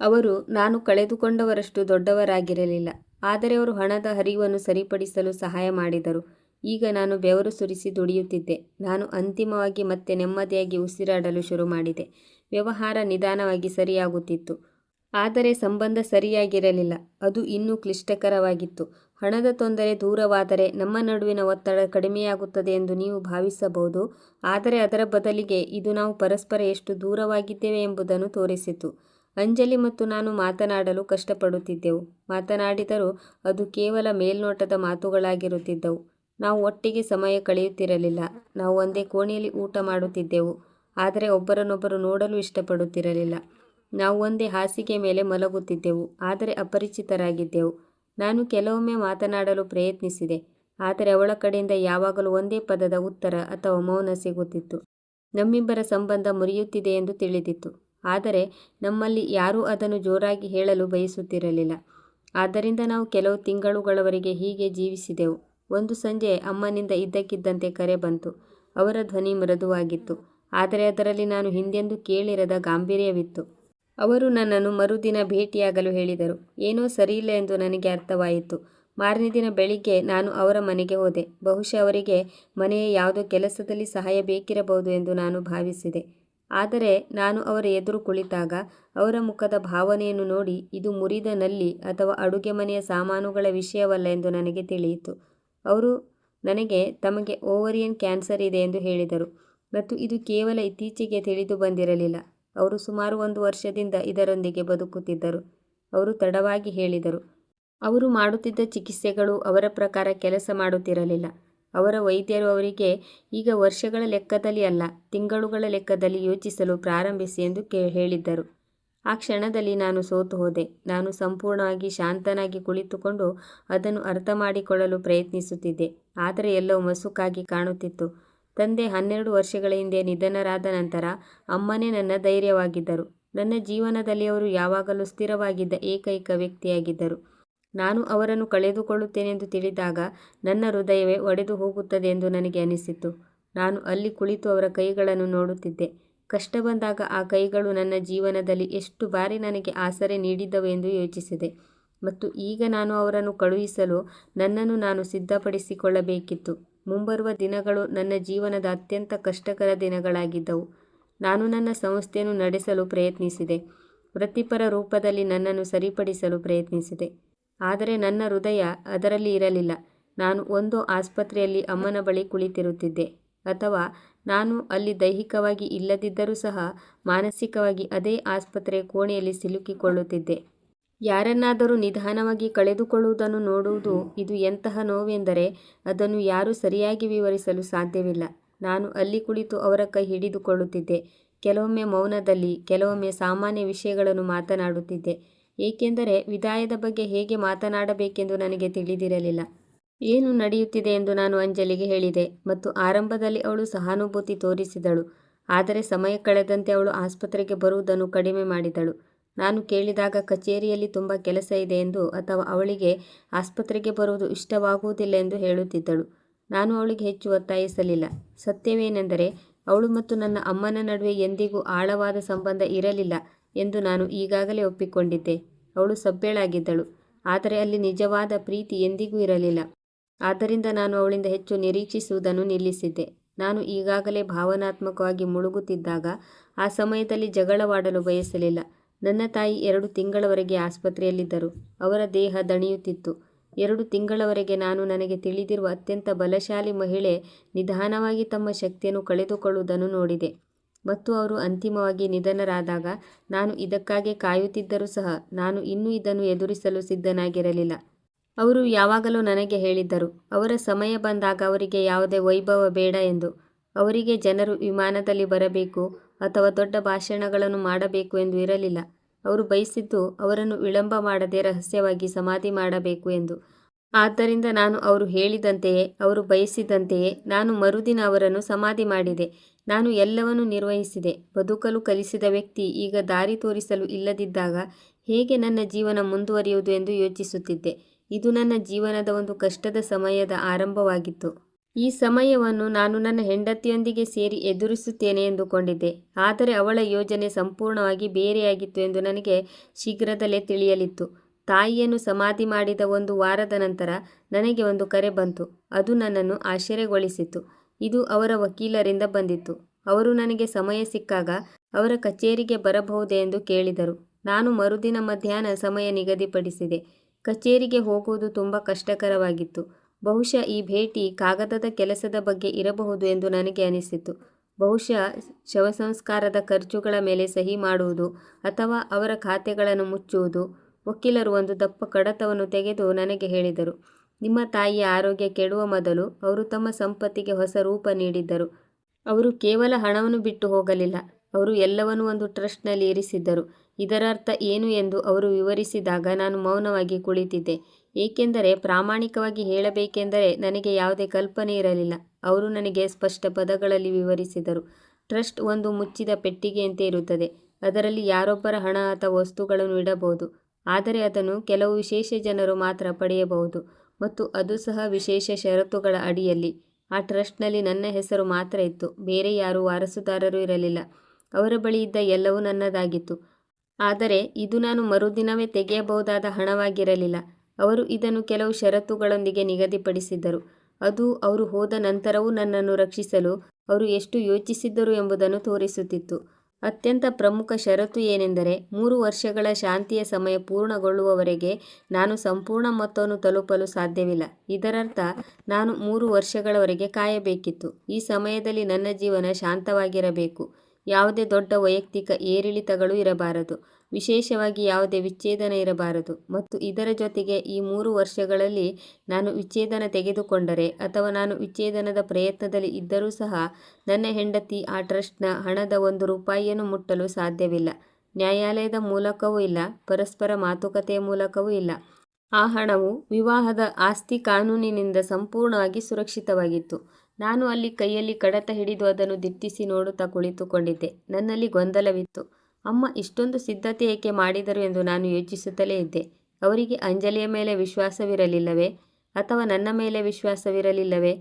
ಅವರು, ನಾನು ಕಳೆದುಕೊಂಡವರಷ್ಟು ದೊಡ್ಡವರಾಗಿರಲಿಲ್ಲ, ಆದರೆ ಅವರು ಹಣದ ಹರಿವನ್ನು ಸರಿಪಡಿಸಲು ಸಹಾಯ ಮಾಡಿದರು. ಈಗ ನಾನು ಬೆವರು ಸುರಿಸಿ ದುಡಿಯುತ್ತಿದ್ದೆ. ನಾನು ಅಂತಿಮವಾಗಿ ಮತ್ತೆ ನೆಮ್ಮದಿಯಾಗಿ ಉಸಿರಾಡಲು ಶುರು ಮಾಡಿದೆ. ವ್ಯವಹಾರ ನಿಧಾನವಾಗಿ ಸರಿಯಾಗುತ್ತಿತ್ತು. ಆದರೆ ಸಂಬಂಧ ಸರಿಯಾಗಿರಲಿಲ್ಲ. ಅದು ಇನ್ನೂ ಕ್ಲಿಷ್ಟಕರವಾಗಿತ್ತು. ಹಣದ ತೊಂದರೆ ದೂರವಾದರೆ ನಮ್ಮ ನಡುವಿನ ಒತ್ತಡ ಕಡಿಮೆಯಾಗುತ್ತದೆ ಎಂದು ನೀವು ಭಾವಿಸಬಹುದು. ಆದರೆ ಅದರ ಬದಲಿಗೆ ಇದು ನಾವು ಪರಸ್ಪರ ಎಷ್ಟು ದೂರವಾಗಿದ್ದೇವೆ ಎಂಬುದನ್ನು ತೋರಿಸಿತು. ಅಂಜಲಿ ಮತ್ತು ನಾನು ಮಾತನಾಡಲು ಕಷ್ಟಪಡುತ್ತಿದ್ದೆವು. ಮಾತನಾಡಿದರೂ ಅದು ಕೇವಲ ಮೇಲ್ನೋಟದ ಮಾತುಗಳಾಗಿರುತ್ತಿದ್ದವು. ನಾವು ಒಟ್ಟಿಗೆ ಸಮಯ ಕಳೆಯುತ್ತಿರಲಿಲ್ಲ. ನಾವು ಒಂದೇ ಕೋಣೆಯಲ್ಲಿ ಊಟ ಮಾಡುತ್ತಿದ್ದೆವು. ಆದರೆ ಒಬ್ಬರನ್ನೊಬ್ಬರು ನೋಡಲು ಇಷ್ಟಪಡುತ್ತಿರಲಿಲ್ಲ. ನಾವು ಒಂದೇ ಹಾಸಿಗೆ ಮೇಲೆ ಮಲಗುತ್ತಿದ್ದೆವು. ಆದರೆ ಅಪರಿಚಿತರಾಗಿದ್ದೆವು. ನಾನು ಕೆಲವೊಮ್ಮೆ ಮಾತನಾಡಲು ಪ್ರಯತ್ನಿಸಿದೆ. ಆದರೆ ಅವಳ ಕಡೆಯಿಂದ ಯಾವಾಗಲೂ ಒಂದೇ ಪದದ ಉತ್ತರ ಅಥವಾ ಮೌನ ಸಿಗುತ್ತಿತ್ತು. ನಮ್ಮಿಬ್ಬರ ಸಂಬಂಧ ಮುರಿಯುತ್ತಿದೆ ಎಂದು ತಿಳಿದಿತ್ತು. ಆದರೆ ನಮ್ಮಲ್ಲಿ ಯಾರೂ ಅದನ್ನು ಜೋರಾಗಿ ಹೇಳಲು ಬಯಸುತ್ತಿರಲಿಲ್ಲ. ಆದ್ದರಿಂದ ನಾವು ಕೆಲವು ತಿಂಗಳುಗಳವರೆಗೆ ಹೀಗೆ ಜೀವಿಸಿದೆವು. ಒಂದು ಸಂಜೆ ಅಮ್ಮನಿಂದ ಇದ್ದಕ್ಕಿದ್ದಂತೆ ಕರೆ ಬಂತು. ಅವರ ಧ್ವನಿ ಮೃದುವಾಗಿತ್ತು. ಆದರೆ ಅದರಲ್ಲಿ ನಾನು ಹಿಂದೆಂದೂ ಕೇಳಿರದ ಗಾಂಭೀರ್ಯವಿತ್ತು. ಅವರು ನನ್ನನ್ನು ಮರುದಿನ ಭೇಟಿಯಾಗಲು ಹೇಳಿದರು. ಏನೋ ಸರಿಯಿಲ್ಲ ಎಂದು ನನಗೆ ಅರ್ಥವಾಯಿತು. ಮಾರನೇ ದಿನ ಬೆಳಿಗ್ಗೆ ನಾನು ಅವರ ಮನೆಗೆ ಹೋದೆ. ಬಹುಶಃ ಅವರಿಗೆ ಮನೆಯ ಯಾವುದೋ ಕೆಲಸದಲ್ಲಿ ಸಹಾಯ ಬೇಕಿರಬಹುದು ಎಂದು ನಾನು ಭಾವಿಸಿದೆ. ಆದರೆ ನಾನು ಅವರ ಎದುರು ಕುಳಿತಾಗ ಅವರ ಮುಖದ ಭಾವನೆಯನ್ನು ನೋಡಿ ಇದು ಮುರಿದ ನಲ್ಲಿ ಅಥವಾ ಅಡುಗೆ ಮನೆಯ ಸಾಮಾನುಗಳ ವಿಷಯವಲ್ಲ ಎಂದು ನನಗೆ ತಿಳಿಯಿತು. ಅವರು ನನಗೆ ತಮಗೆ ಓವರಿಯನ್ ಕ್ಯಾನ್ಸರ್ ಇದೆ ಎಂದು ಹೇಳಿದರು ಮತ್ತು ಇದು ಕೇವಲ ಇತ್ತೀಚೆಗೆ ತಿಳಿದು ಬಂದಿರಲಿಲ್ಲ. ಅವರು ಸುಮಾರು ಒಂದು ವರ್ಷದಿಂದ ಇದರೊಂದಿಗೆ ಬದುಕುತ್ತಿದ್ದರು, ಅವರು ತಡವಾಗಿ ಹೇಳಿದರು. ಅವರು ಮಾಡುತ್ತಿದ್ದ ಚಿಕಿತ್ಸೆಗಳು ಅವರ ಪ್ರಕಾರ ಕೆಲಸ ಮಾಡುತ್ತಿರಲಿಲ್ಲ. ಅವರ ವೈದ್ಯರು ಅವರಿಗೆ, ಈಗ ವರ್ಷಗಳ ಲೆಕ್ಕದಲ್ಲಿ ಅಲ್ಲ, ತಿಂಗಳುಗಳ ಲೆಕ್ಕದಲ್ಲಿ ಯೋಚಿಸಲು ಪ್ರಾರಂಭಿಸಿ ಎಂದು ಕೇ ಹೇಳಿದ್ದರು. ಆ ಕ್ಷಣದಲ್ಲಿ ನಾನು ಸೋತು ಹೋದೆ. ನಾನು ಸಂಪೂರ್ಣವಾಗಿ ಶಾಂತನಾಗಿ ಕುಳಿತುಕೊಂಡು ಅದನ್ನು ಅರ್ಥ ಮಾಡಿಕೊಳ್ಳಲು ಪ್ರಯತ್ನಿಸುತ್ತಿದ್ದೆ. ಆದರೆ ಎಲ್ಲವೂ ಮಸುಕಾಗಿ ಕಾಣುತ್ತಿತ್ತು. ತಂದೆ ಹನ್ನೆರಡು ವರ್ಷಗಳ ಹಿಂದೆ ನಿಧನರಾದ ನಂತರ ಅಮ್ಮನೇ ನನ್ನ ಧೈರ್ಯವಾಗಿದ್ದರು. ನನ್ನ ಜೀವನದಲ್ಲಿ ಅವರು ಯಾವಾಗಲೂ ಸ್ಥಿರವಾಗಿದ್ದ ಏಕೈಕ ವ್ಯಕ್ತಿಯಾಗಿದ್ದರು. ನಾನು ಅವರನ್ನು ಕಳೆದುಕೊಳ್ಳುತ್ತೇನೆಂದು ತಿಳಿದಾಗ ನನ್ನ ಹೃದಯವೇ ಒಡೆದು ಹೋಗುತ್ತದೆ ಎಂದು ನನಗೆ ಅನಿಸಿತು ನಾನು ಅಲ್ಲಿ ಕುಳಿತು ಅವರ ಕೈಗಳನ್ನು ನೋಡುತ್ತಿದ್ದೆ. ಕಷ್ಟ ಬಂದಾಗ ಆ ಕೈಗಳು ನನ್ನ ಜೀವನದಲ್ಲಿ ಎಷ್ಟು ಬಾರಿ ನನಗೆ ಆಸರೆ ನೀಡಿದ್ದವು ಎಂದು ಯೋಚಿಸಿದೆ. ಮತ್ತು ಈಗ ನಾನು ಅವರನ್ನು ಕಳುಹಿಸಲು ನನ್ನನ್ನು ನಾನು ಸಿದ್ಧಪಡಿಸಿಕೊಳ್ಳಬೇಕಿತ್ತು. ಮುಂಬರುವ ದಿನಗಳು ನನ್ನ ಜೀವನದ ಅತ್ಯಂತ ಕಷ್ಟಕರ ದಿನಗಳಾಗಿದ್ದವು. ನಾನು ನನ್ನ ಸಂಸ್ಥೆಯನ್ನು ನಡೆಸಲು ಪ್ರಯತ್ನಿಸಿದೆ. ವೃತ್ತಿಪರ ರೂಪದಲ್ಲಿ ನನ್ನನ್ನು ಸರಿಪಡಿಸಲು ಪ್ರಯತ್ನಿಸಿದೆ. ಆದರೆ ನನ್ನ ಹೃದಯ ಅದರಲ್ಲಿ ಇರಲಿಲ್ಲ. ನಾನು ಒಂದು ಆಸ್ಪತ್ರೆಯಲ್ಲಿ ಅಮ್ಮನ ಬಳಿ ಕುಳಿತಿರುತ್ತಿದ್ದೆ. ಅಥವಾ ನಾನು ಅಲ್ಲಿ ದೈಹಿಕವಾಗಿ ಇಲ್ಲದಿದ್ದರೂ ಸಹ ಮಾನಸಿಕವಾಗಿ ಅದೇ ಆಸ್ಪತ್ರೆಯ ಕೋಣೆಯಲ್ಲಿ ಸಿಲುಕಿಕೊಳ್ಳುತ್ತಿದ್ದೆ. ಯಾರನ್ನಾದರೂ ನಿಧಾನವಾಗಿ ಕಳೆದುಕೊಳ್ಳುವುದನ್ನು ನೋಡುವುದು ಇದು ಎಂತಹ ನೋವೆಂದರೆ ಅದನ್ನು ಯಾರೂ ಸರಿಯಾಗಿ ವಿವರಿಸಲು ಸಾಧ್ಯವಿಲ್ಲ. ನಾನು ಅಲ್ಲಿ ಕುಳಿತು ಅವರ ಕೈ ಹಿಡಿದುಕೊಳ್ಳುತ್ತಿದ್ದೆ. ಕೆಲವೊಮ್ಮೆ ಮೌನದಲ್ಲಿ, ಕೆಲವೊಮ್ಮೆ ಸಾಮಾನ್ಯ ವಿಷಯಗಳನ್ನು ಮಾತನಾಡುತ್ತಿದ್ದೆ. ಏಕೆಂದರೆ ವಿದಾಯದ ಬಗ್ಗೆ ಹೇಗೆ ಮಾತನಾಡಬೇಕೆಂದು ನನಗೆ ತಿಳಿದಿರಲಿಲ್ಲ. ಏನು ನಡೆಯುತ್ತಿದೆ ಎಂದು ನಾನು ಅಂಜಲಿಗೆ ಹೇಳಿದೆ ಮತ್ತು ಆರಂಭದಲ್ಲಿ ಅವಳು ಸಹಾನುಭೂತಿ ತೋರಿಸಿದಳು, ಆದರೆ ಸಮಯ ಕಳೆದಂತೆ ಅವಳು ಆಸ್ಪತ್ರೆಗೆ ಬರುವುದನ್ನು ಕಡಿಮೆ ಮಾಡಿದಳು. ನಾನು ಕೇಳಿದಾಗ ಕಚೇರಿಯಲ್ಲಿ ತುಂಬ ಕೆಲಸ ಇದೆ ಎಂದು ಅಥವಾ ಅವಳಿಗೆ ಆಸ್ಪತ್ರೆಗೆ ಬರುವುದು ಇಷ್ಟವಾಗುವುದಿಲ್ಲ ಎಂದು ಹೇಳುತ್ತಿದ್ದಳು. ನಾನು ಅವಳಿಗೆ ಹೆಚ್ಚು ಒತ್ತಾಯಿಸಲಿಲ್ಲ. ಸತ್ಯವೇನೆಂದರೆ, ಅವಳು ಮತ್ತು ನನ್ನ ಅಮ್ಮನ ನಡುವೆ ಎಂದಿಗೂ ಆಳವಾದ ಸಂಬಂಧ ಇರಲಿಲ್ಲ ಎಂದು ನಾನು ಈಗಾಗಲೇ ಒಪ್ಪಿಕೊಂಡಿದ್ದೆ. ಅವಳು ಸಭ್ಯಳಾಗಿದ್ದಳು, ಆದರೆ ಅಲ್ಲಿ ನಿಜವಾದ ಪ್ರೀತಿ ಎಂದಿಗೂ ಇರಲಿಲ್ಲ. ಆದ್ದರಿಂದ ನಾನು ಅವಳಿಂದ ಹೆಚ್ಚು ನಿರೀಕ್ಷಿಸುವುದನ್ನು ನಿಲ್ಲಿಸಿದ್ದೆ. ನಾನು ಈಗಾಗಲೇ ಭಾವನಾತ್ಮಕವಾಗಿ ಮುಳುಗುತ್ತಿದ್ದಾಗ ಆ ಸಮಯದಲ್ಲಿ ಜಗಳವಾಡಲು ಬಯಸಲಿಲ್ಲ. ನನ್ನ ತಾಯಿ ಎರಡು ತಿಂಗಳವರೆಗೆ ಆಸ್ಪತ್ರೆಯಲ್ಲಿದ್ದರು. ಅವರ ದೇಹ ದಣಿಯುತ್ತಿತ್ತು. ಎರಡು ತಿಂಗಳವರೆಗೆ ನಾನು ನನಗೆ ತಿಳಿದಿರುವ ಅತ್ಯಂತ ಬಲಶಾಲಿ ಮಹಿಳೆ ನಿಧಾನವಾಗಿ ತಮ್ಮ ಶಕ್ತಿಯನ್ನು ಕಳೆದುಕೊಳ್ಳುವುದನ್ನು ನೋಡಿದೆ. ಮತ್ತು ಅವರು ಅಂತಿಮವಾಗಿ ನಿಧನರಾದಾಗ ನಾನು ಇದಕ್ಕಾಗಿ ಕಾಯುತ್ತಿದ್ದರೂ ಸಹ ನಾನು ಇನ್ನೂ ಇದನ್ನು ಎದುರಿಸಲು ಸಿದ್ಧನಾಗಿರಲಿಲ್ಲ. ಅವರು ಯಾವಾಗಲೂ ನನಗೆ ಹೇಳಿದ್ದರು, ಅವರ ಸಮಯ ಬಂದಾಗ ಅವರಿಗೆ ಯಾವುದೇ ವೈಭವ ಬೇಡ ಎಂದು. ಅವರಿಗೆ ಜನರು ವಿಮಾನದಲ್ಲಿ ಬರಬೇಕು ಅಥವಾ ದೊಡ್ಡ ಭಾಷಣಗಳನ್ನು ಮಾಡಬೇಕು ಎಂದು ಇರಲಿಲ್ಲ. ಅವರು ಬಯಸಿದ್ದು ಅವರನ್ನು ವಿಳಂಬ ಮಾಡದೆ ರಹಸ್ಯವಾಗಿ ಸಮಾಧಿ ಮಾಡಬೇಕು ಎಂದು. ಆದ್ದರಿಂದ ನಾನು ಅವರು ಹೇಳಿದಂತೆಯೇ, ಅವರು ಬಯಸಿದಂತೆಯೇ ನಾನು ಮರುದಿನ ಅವರನ್ನು ಸಮಾಧಿ ಮಾಡಿದೆ. ನಾನು ಎಲ್ಲವನ್ನೂ ನಿರ್ವಹಿಸಿದೆ. ಬದುಕಲು ಕಲಿಸಿದ ವ್ಯಕ್ತಿ ಈಗ ದಾರಿ ತೋರಿಸಲು ಇಲ್ಲದಿದ್ದಾಗ ಹೇಗೆ ನನ್ನ ಜೀವನ ಮುಂದುವರಿಯುವುದು ಎಂದು ಯೋಚಿಸುತ್ತಿದ್ದೆ. ಇದು ನನ್ನ ಜೀವನದ ಒಂದು ಕಷ್ಟದ ಸಮಯದ ಆರಂಭವಾಗಿತ್ತು. ಈ ಸಮಯವನ್ನು ನಾನು ನನ್ನ ಹೆಂಡತಿಯೊಂದಿಗೆ ಸೇರಿ ಎದುರಿಸುತ್ತೇನೆ ಎಂದುಕೊಂಡಿದ್ದೆ. ಆದರೆ ಅವಳ ಯೋಜನೆ ಸಂಪೂರ್ಣವಾಗಿ ಬೇರೆಯಾಗಿತ್ತು ಎಂದು ನನಗೆ ಶೀಘ್ರದಲ್ಲೇ ತಿಳಿಯಲಿತ್ತು. ತಾಯಿಯನ್ನು ಸಮಾಧಿ ಮಾಡಿದ ಒಂದು ವಾರದ ನಂತರ ನನಗೆ ಒಂದು ಕರೆ ಬಂತು. ಅದು ನನ್ನನ್ನು ಆಶ್ಚರ್ಯಗೊಳಿಸಿತು. ಇದು ಅವರ ವಕೀಲರಿಂದ ಬಂದಿತ್ತು. ಅವರು ನನಗೆ ಸಮಯ ಸಿಕ್ಕಾಗ ಅವರ ಕಚೇರಿಗೆ ಬರಬಹುದೇ ಎಂದು ಕೇಳಿದರು. ನಾನು ಮರುದಿನ ಮಧ್ಯಾಹ್ನ ಸಮಯ ನಿಗದಿಪಡಿಸಿದೆ. ಕಚೇರಿಗೆ ಹೋಗುವುದು ತುಂಬ ಕಷ್ಟಕರವಾಗಿತ್ತು. ಬಹುಶಃ ಈ ಭೇಟಿ ಕಾಗದದ ಕೆಲಸದ ಬಗ್ಗೆ ಇರಬಹುದು ಎಂದು ನನಗೆ ಅನಿಸಿತು. ಬಹುಶಃ ಶವಸಂಸ್ಕಾರದ ಖರ್ಚುಗಳ ಮೇಲೆ ಸಹಿ ಮಾಡುವುದು ಅಥವಾ ಅವರ ಖಾತೆಗಳನ್ನು ಮುಚ್ಚುವುದು, ವಕೀಲರು ಒಂದು ದಪ್ಪ ಕಡತವನ್ನು ತೆಗೆದು ನನಗೆ ಹೇಳಿದರು. ನಿಮ್ಮ ತಾಯಿಯ ಆರೋಗ್ಯ ಕೆಡುವ ಮೊದಲು ಅವರು ತಮ್ಮ ಸಂಪತ್ತಿಗೆ ಹೊಸ ರೂಪ ನೀಡಿದ್ದರು. ಅವರು ಕೇವಲ ಹಣವನ್ನು ಬಿಟ್ಟು ಹೋಗಲಿಲ್ಲ, ಅವರು ಎಲ್ಲವನ್ನೂ ಒಂದು ಟ್ರಸ್ಟ್ನಲ್ಲಿ ಇರಿಸಿದ್ದರು. ಇದರರ್ಥ ಏನು ಎಂದು ಅವರು ವಿವರಿಸಿದಾಗ ನಾನು ಮೌನವಾಗಿ ಕುಳಿತಿದ್ದೆ. ಏಕೆಂದರೆ ಪ್ರಾಮಾಣಿಕವಾಗಿ ಹೇಳಬೇಕೆಂದರೆ ನನಗೆ ಯಾವುದೇ ಕಲ್ಪನೆ ಇರಲಿಲ್ಲ. ಅವರು ನನಗೆ ಸ್ಪಷ್ಟ ಪದಗಳಲ್ಲಿ ವಿವರಿಸಿದರು. ಟ್ರಸ್ಟ್ ಒಂದು ಮುಚ್ಚಿದ ಪೆಟ್ಟಿಗೆಯಂತೆ ಇರುತ್ತದೆ. ಅದರಲ್ಲಿ ಯಾರೊಬ್ಬರ ಹಣ ಅಥವಾ ವಸ್ತುಗಳನ್ನು ಇಡಬಹುದು. ಆದರೆ ಅದನ್ನು ಕೆಲವು ವಿಶೇಷ ಜನರು ಮಾತ್ರ ಪಡೆಯಬಹುದು. ಮತ್ತು ಅದು ಸಹ ವಿಶೇಷ ಷರತ್ತುಗಳ ಅಡಿಯಲ್ಲಿ. ಆ ಟ್ರಸ್ಟ್ನಲ್ಲಿ ನನ್ನ ಹೆಸರು ಮಾತ್ರ ಇತ್ತು. ಬೇರೆ ಯಾರೂ ವಾರಸುದಾರರು ಇರಲಿಲ್ಲ. ಅವರ ಬಳಿ ಇದ್ದ ಎಲ್ಲವೂ ನನ್ನದಾಗಿತ್ತು. ಆದರೆ ಇದು ನಾನು ಮರುದಿನವೇ ತೆಗೆಯಬಹುದಾದ ಹಣವಾಗಿರಲಿಲ್ಲ. ಅವರು ಇದನ್ನು ಕೆಲವು ಷರತ್ತುಗಳೊಂದಿಗೆ ನಿಗದಿಪಡಿಸಿದ್ದರು. ಅದು ಅವರು ಹೋದ ನಂತರವೂ ನನ್ನನ್ನು ರಕ್ಷಿಸಲು ಅವರು ಎಷ್ಟು ಯೋಚಿಸಿದ್ದರು ಎಂಬುದನ್ನು ತೋರಿಸುತ್ತಿತ್ತು. ಅತ್ಯಂತ ಪ್ರಮುಖ ಷರತ್ತು ಏನೆಂದರೆ, ಮೂರು ವರ್ಷಗಳ ಶಾಂತಿಯ ಸಮಯ ಪೂರ್ಣಗೊಳ್ಳುವವರೆಗೆ ನಾನು ಸಂಪೂರ್ಣ ಮೊತ್ತವನ್ನು ತಲುಪಲು ಸಾಧ್ಯವಿಲ್ಲ. ಇದರರ್ಥ, ನಾನು ಮೂರು ವರ್ಷಗಳವರೆಗೆ ಕಾಯಬೇಕಿತ್ತು. ಈ ಸಮಯದಲ್ಲಿ ನನ್ನ ಜೀವನ ಶಾಂತವಾಗಿರಬೇಕು. ಯಾವುದೇ ದೊಡ್ಡ ವೈಯಕ್ತಿಕ ಏರಿಳಿತಗಳು ಇರಬಾರದು. ವಿಶೇಷವಾಗಿ ಯಾವುದೇ ವಿಚ್ಛೇದನ ಇರಬಾರದು. ಮತ್ತು ಇದರ ಜೊತೆಗೆ ಈ ಮೂರು ವರ್ಷಗಳಲ್ಲಿ ನಾನು ವಿಚ್ಛೇದನ ತೆಗೆದುಕೊಂಡರೆ ಅಥವಾ ನಾನು ವಿಚ್ಛೇದನದ ಪ್ರಯತ್ನದಲ್ಲಿ ಇದ್ದರೂ ಸಹ ನನ್ನ ಹೆಂಡತಿ ಆ ಟ್ರಸ್ಟ್ನ ಹಣದ ಒಂದು ರೂಪಾಯಿಯನ್ನು ಮುಟ್ಟಲು ಸಾಧ್ಯವಿಲ್ಲ. ನ್ಯಾಯಾಲಯದ ಮೂಲಕವೂ ಇಲ್ಲ, ಪರಸ್ಪರ ಮಾತುಕತೆಯ ಮೂಲಕವೂ ಇಲ್ಲ. ಆ ಹಣವು ವಿವಾಹದ ಆಸ್ತಿ ಕಾನೂನಿನಿಂದ ಸಂಪೂರ್ಣವಾಗಿ ಸುರಕ್ಷಿತವಾಗಿತ್ತು. ನಾನು ಅಲ್ಲಿ ಕೈಯಲ್ಲಿ ಕಡತ ಹಿಡಿದು ಅದನ್ನು ದಿಟ್ಟಿಸಿ ನೋಡುತ್ತಾ ಕುಳಿತುಕೊಂಡಿದ್ದೆ. ನನ್ನಲ್ಲಿ ಗೊಂದಲವಿತ್ತು. ಅಮ್ಮ ಇಷ್ಟೊಂದು ಸಿದ್ಧತೆ ಏಕೆ ಮಾಡಿದರು ಎಂದು ನಾನು ಯೋಚಿಸುತ್ತಲೇ ಇದ್ದೆ. ಅವರಿಗೆ ಅಂಜಲಿಯ ಮೇಲೆ ವಿಶ್ವಾಸವಿರಲಿಲ್ಲವೇ? ಅಥವಾ ನನ್ನ ಮೇಲೆ ವಿಶ್ವಾಸವಿರಲಿಲ್ಲವೇ?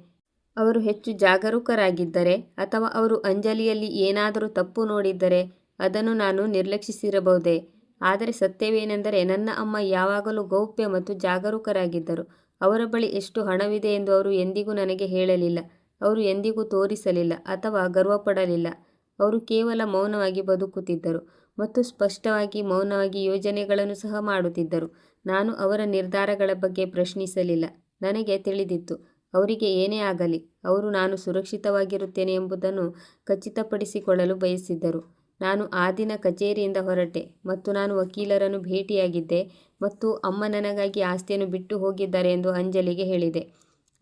ಅವರು ಹೆಚ್ಚು ಜಾಗರೂಕರಾಗಿದ್ದರೆ ಅಥವಾ ಅವರು ಅಂಜಲಿಯಲ್ಲಿ ಏನಾದರೂ ತಪ್ಪು ನೋಡಿದ್ದರೆ ಅದನ್ನು ನಾನು ನಿರ್ಲಕ್ಷಿಸಿರಬಹುದೇ? ಆದರೆ ಸತ್ಯವೇನೆಂದರೆ ನನ್ನ ಅಮ್ಮ ಯಾವಾಗಲೂ ಗೌಪ್ಯ ಮತ್ತು ಜಾಗರೂಕರಾಗಿದ್ದರು. ಅವರ ಬಳಿ ಎಷ್ಟು ಹಣವಿದೆ ಎಂದು ಅವರು ಎಂದಿಗೂ ನನಗೆ ಹೇಳಲಿಲ್ಲ. ಅವರು ಎಂದಿಗೂ ತೋರಿಸಲಿಲ್ಲ ಅಥವಾ ಗರ್ವಪಡಲಿಲ್ಲ. ಅವರು ಕೇವಲ ಮೌನವಾಗಿ ಬದುಕುತ್ತಿದ್ದರು ಮತ್ತು ಸ್ಪಷ್ಟವಾಗಿ ಮೌನವಾಗಿ ಯೋಜನೆಗಳನ್ನು ಸಹ ಮಾಡುತ್ತಿದ್ದರು. ನಾನು ಅವರ ನಿರ್ಧಾರಗಳ ಬಗ್ಗೆ ಪ್ರಶ್ನಿಸಲಿಲ್ಲ. ನನಗೆ ತಿಳಿದಿತ್ತು, ಅವರಿಗೆ ಏನೇ ಆಗಲಿ, ಅವರು ನಾನು ಸುರಕ್ಷಿತವಾಗಿರುತ್ತೇನೆ ಎಂಬುದನ್ನು ಖಚಿತಪಡಿಸಿಕೊಳ್ಳಲು ಬಯಸಿದ್ದರು. ನಾನು ಆ ದಿನ ಕಚೇರಿಯಿಂದ ಹೊರಟೆ ಮತ್ತು ನಾನು ವಕೀಲರನ್ನು ಭೇಟಿಯಾಗಿದ್ದೆ ಮತ್ತು ಅಮ್ಮ ನನಗಾಗಿ ಆಸ್ತಿಯನ್ನು ಬಿಟ್ಟು ಹೋಗಿದ್ದಾರೆ ಎಂದು ಅಂಜಲಿಗೆ ಹೇಳಿದೆ.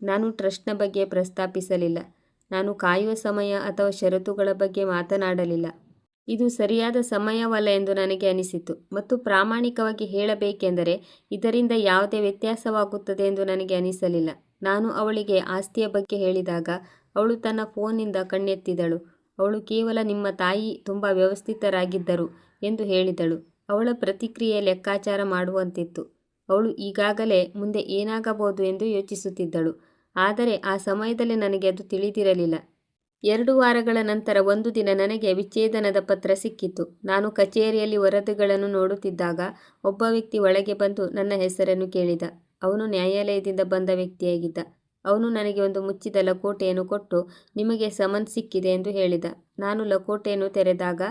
ನಾನು ಟ್ರಸ್ಟ್ನ ಬಗ್ಗೆ ಪ್ರಸ್ತಾಪಿಸಲಿಲ್ಲ. ನಾನು ಕಾಯುವ ಸಮಯ ಅಥವಾ ಷರತ್ತುಗಳ ಬಗ್ಗೆ ಮಾತನಾಡಲಿಲ್ಲ. ಇದು ಸರಿಯಾದ ಸಮಯವಲ್ಲ ಎಂದು ನನಗೆ ಅನಿಸಿತು. ಮತ್ತು ಪ್ರಾಮಾಣಿಕವಾಗಿ ಹೇಳಬೇಕೆಂದರೆ ಇದರಿಂದ ಯಾವುದೇ ವ್ಯತ್ಯಾಸವಾಗುತ್ತದೆ ಎಂದು ನನಗೆ ಅನಿಸಲಿಲ್ಲ. ನಾನು ಅವಳಿಗೆ ಆಸ್ತಿಯ ಬಗ್ಗೆ ಹೇಳಿದಾಗ ಅವಳು ತನ್ನ ಫೋನ್ನಿಂದ ಕಣ್ಣೆತ್ತಿದಳು. ಅವಳು ಕೇವಲ ನಿಮ್ಮ ತಾಯಿ ತುಂಬ ವ್ಯವಸ್ಥಿತರಾಗಿದ್ದರು ಎಂದು ಹೇಳಿದಳು. ಅವಳ ಪ್ರತಿಕ್ರಿಯೆ ಲೆಕ್ಕಾಚಾರ ಮಾಡುವಂತಿತ್ತು. ಅವಳು ಈಗಾಗಲೇ ಮುಂದೆ ಏನಾಗಬಹುದು ಎಂದು ಯೋಚಿಸುತ್ತಿದ್ದಳು. ಆದರೆ ಆ ಸಮಯದಲ್ಲಿ ನನಗೆ ಅದು ತಿಳಿದಿರಲಿಲ್ಲ. ಎರಡು ವಾರಗಳ ನಂತರ ಒಂದು ದಿನ ನನಗೆ ವಿಚ್ಛೇದನದ ಪತ್ರ ಸಿಕ್ಕಿತು. ನಾನು ಕಚೇರಿಯಲ್ಲಿ ವರದಿಗಳನ್ನು ನೋಡುತ್ತಿದ್ದಾಗ ಒಬ್ಬ ವ್ಯಕ್ತಿ ಒಳಗೆ ಬಂದು ನನ್ನ ಹೆಸರನ್ನು ಕೇಳಿದ. ಅವನು ನ್ಯಾಯಾಲಯದಿಂದ ಬಂದ ವ್ಯಕ್ತಿಯಾಗಿದ್ದ. ಅವನು ನನಗೆ ಒಂದು ಮುಚ್ಚಿದ ಲಕೋಟೆಯನ್ನು ಕೊಟ್ಟು ನಿಮಗೆ ಸಮನ್ ಸಿಕ್ಕಿದೆ ಎಂದು ಹೇಳಿದ. ನಾನು ಲಕೋಟೆಯನ್ನು ತೆರೆದಾಗ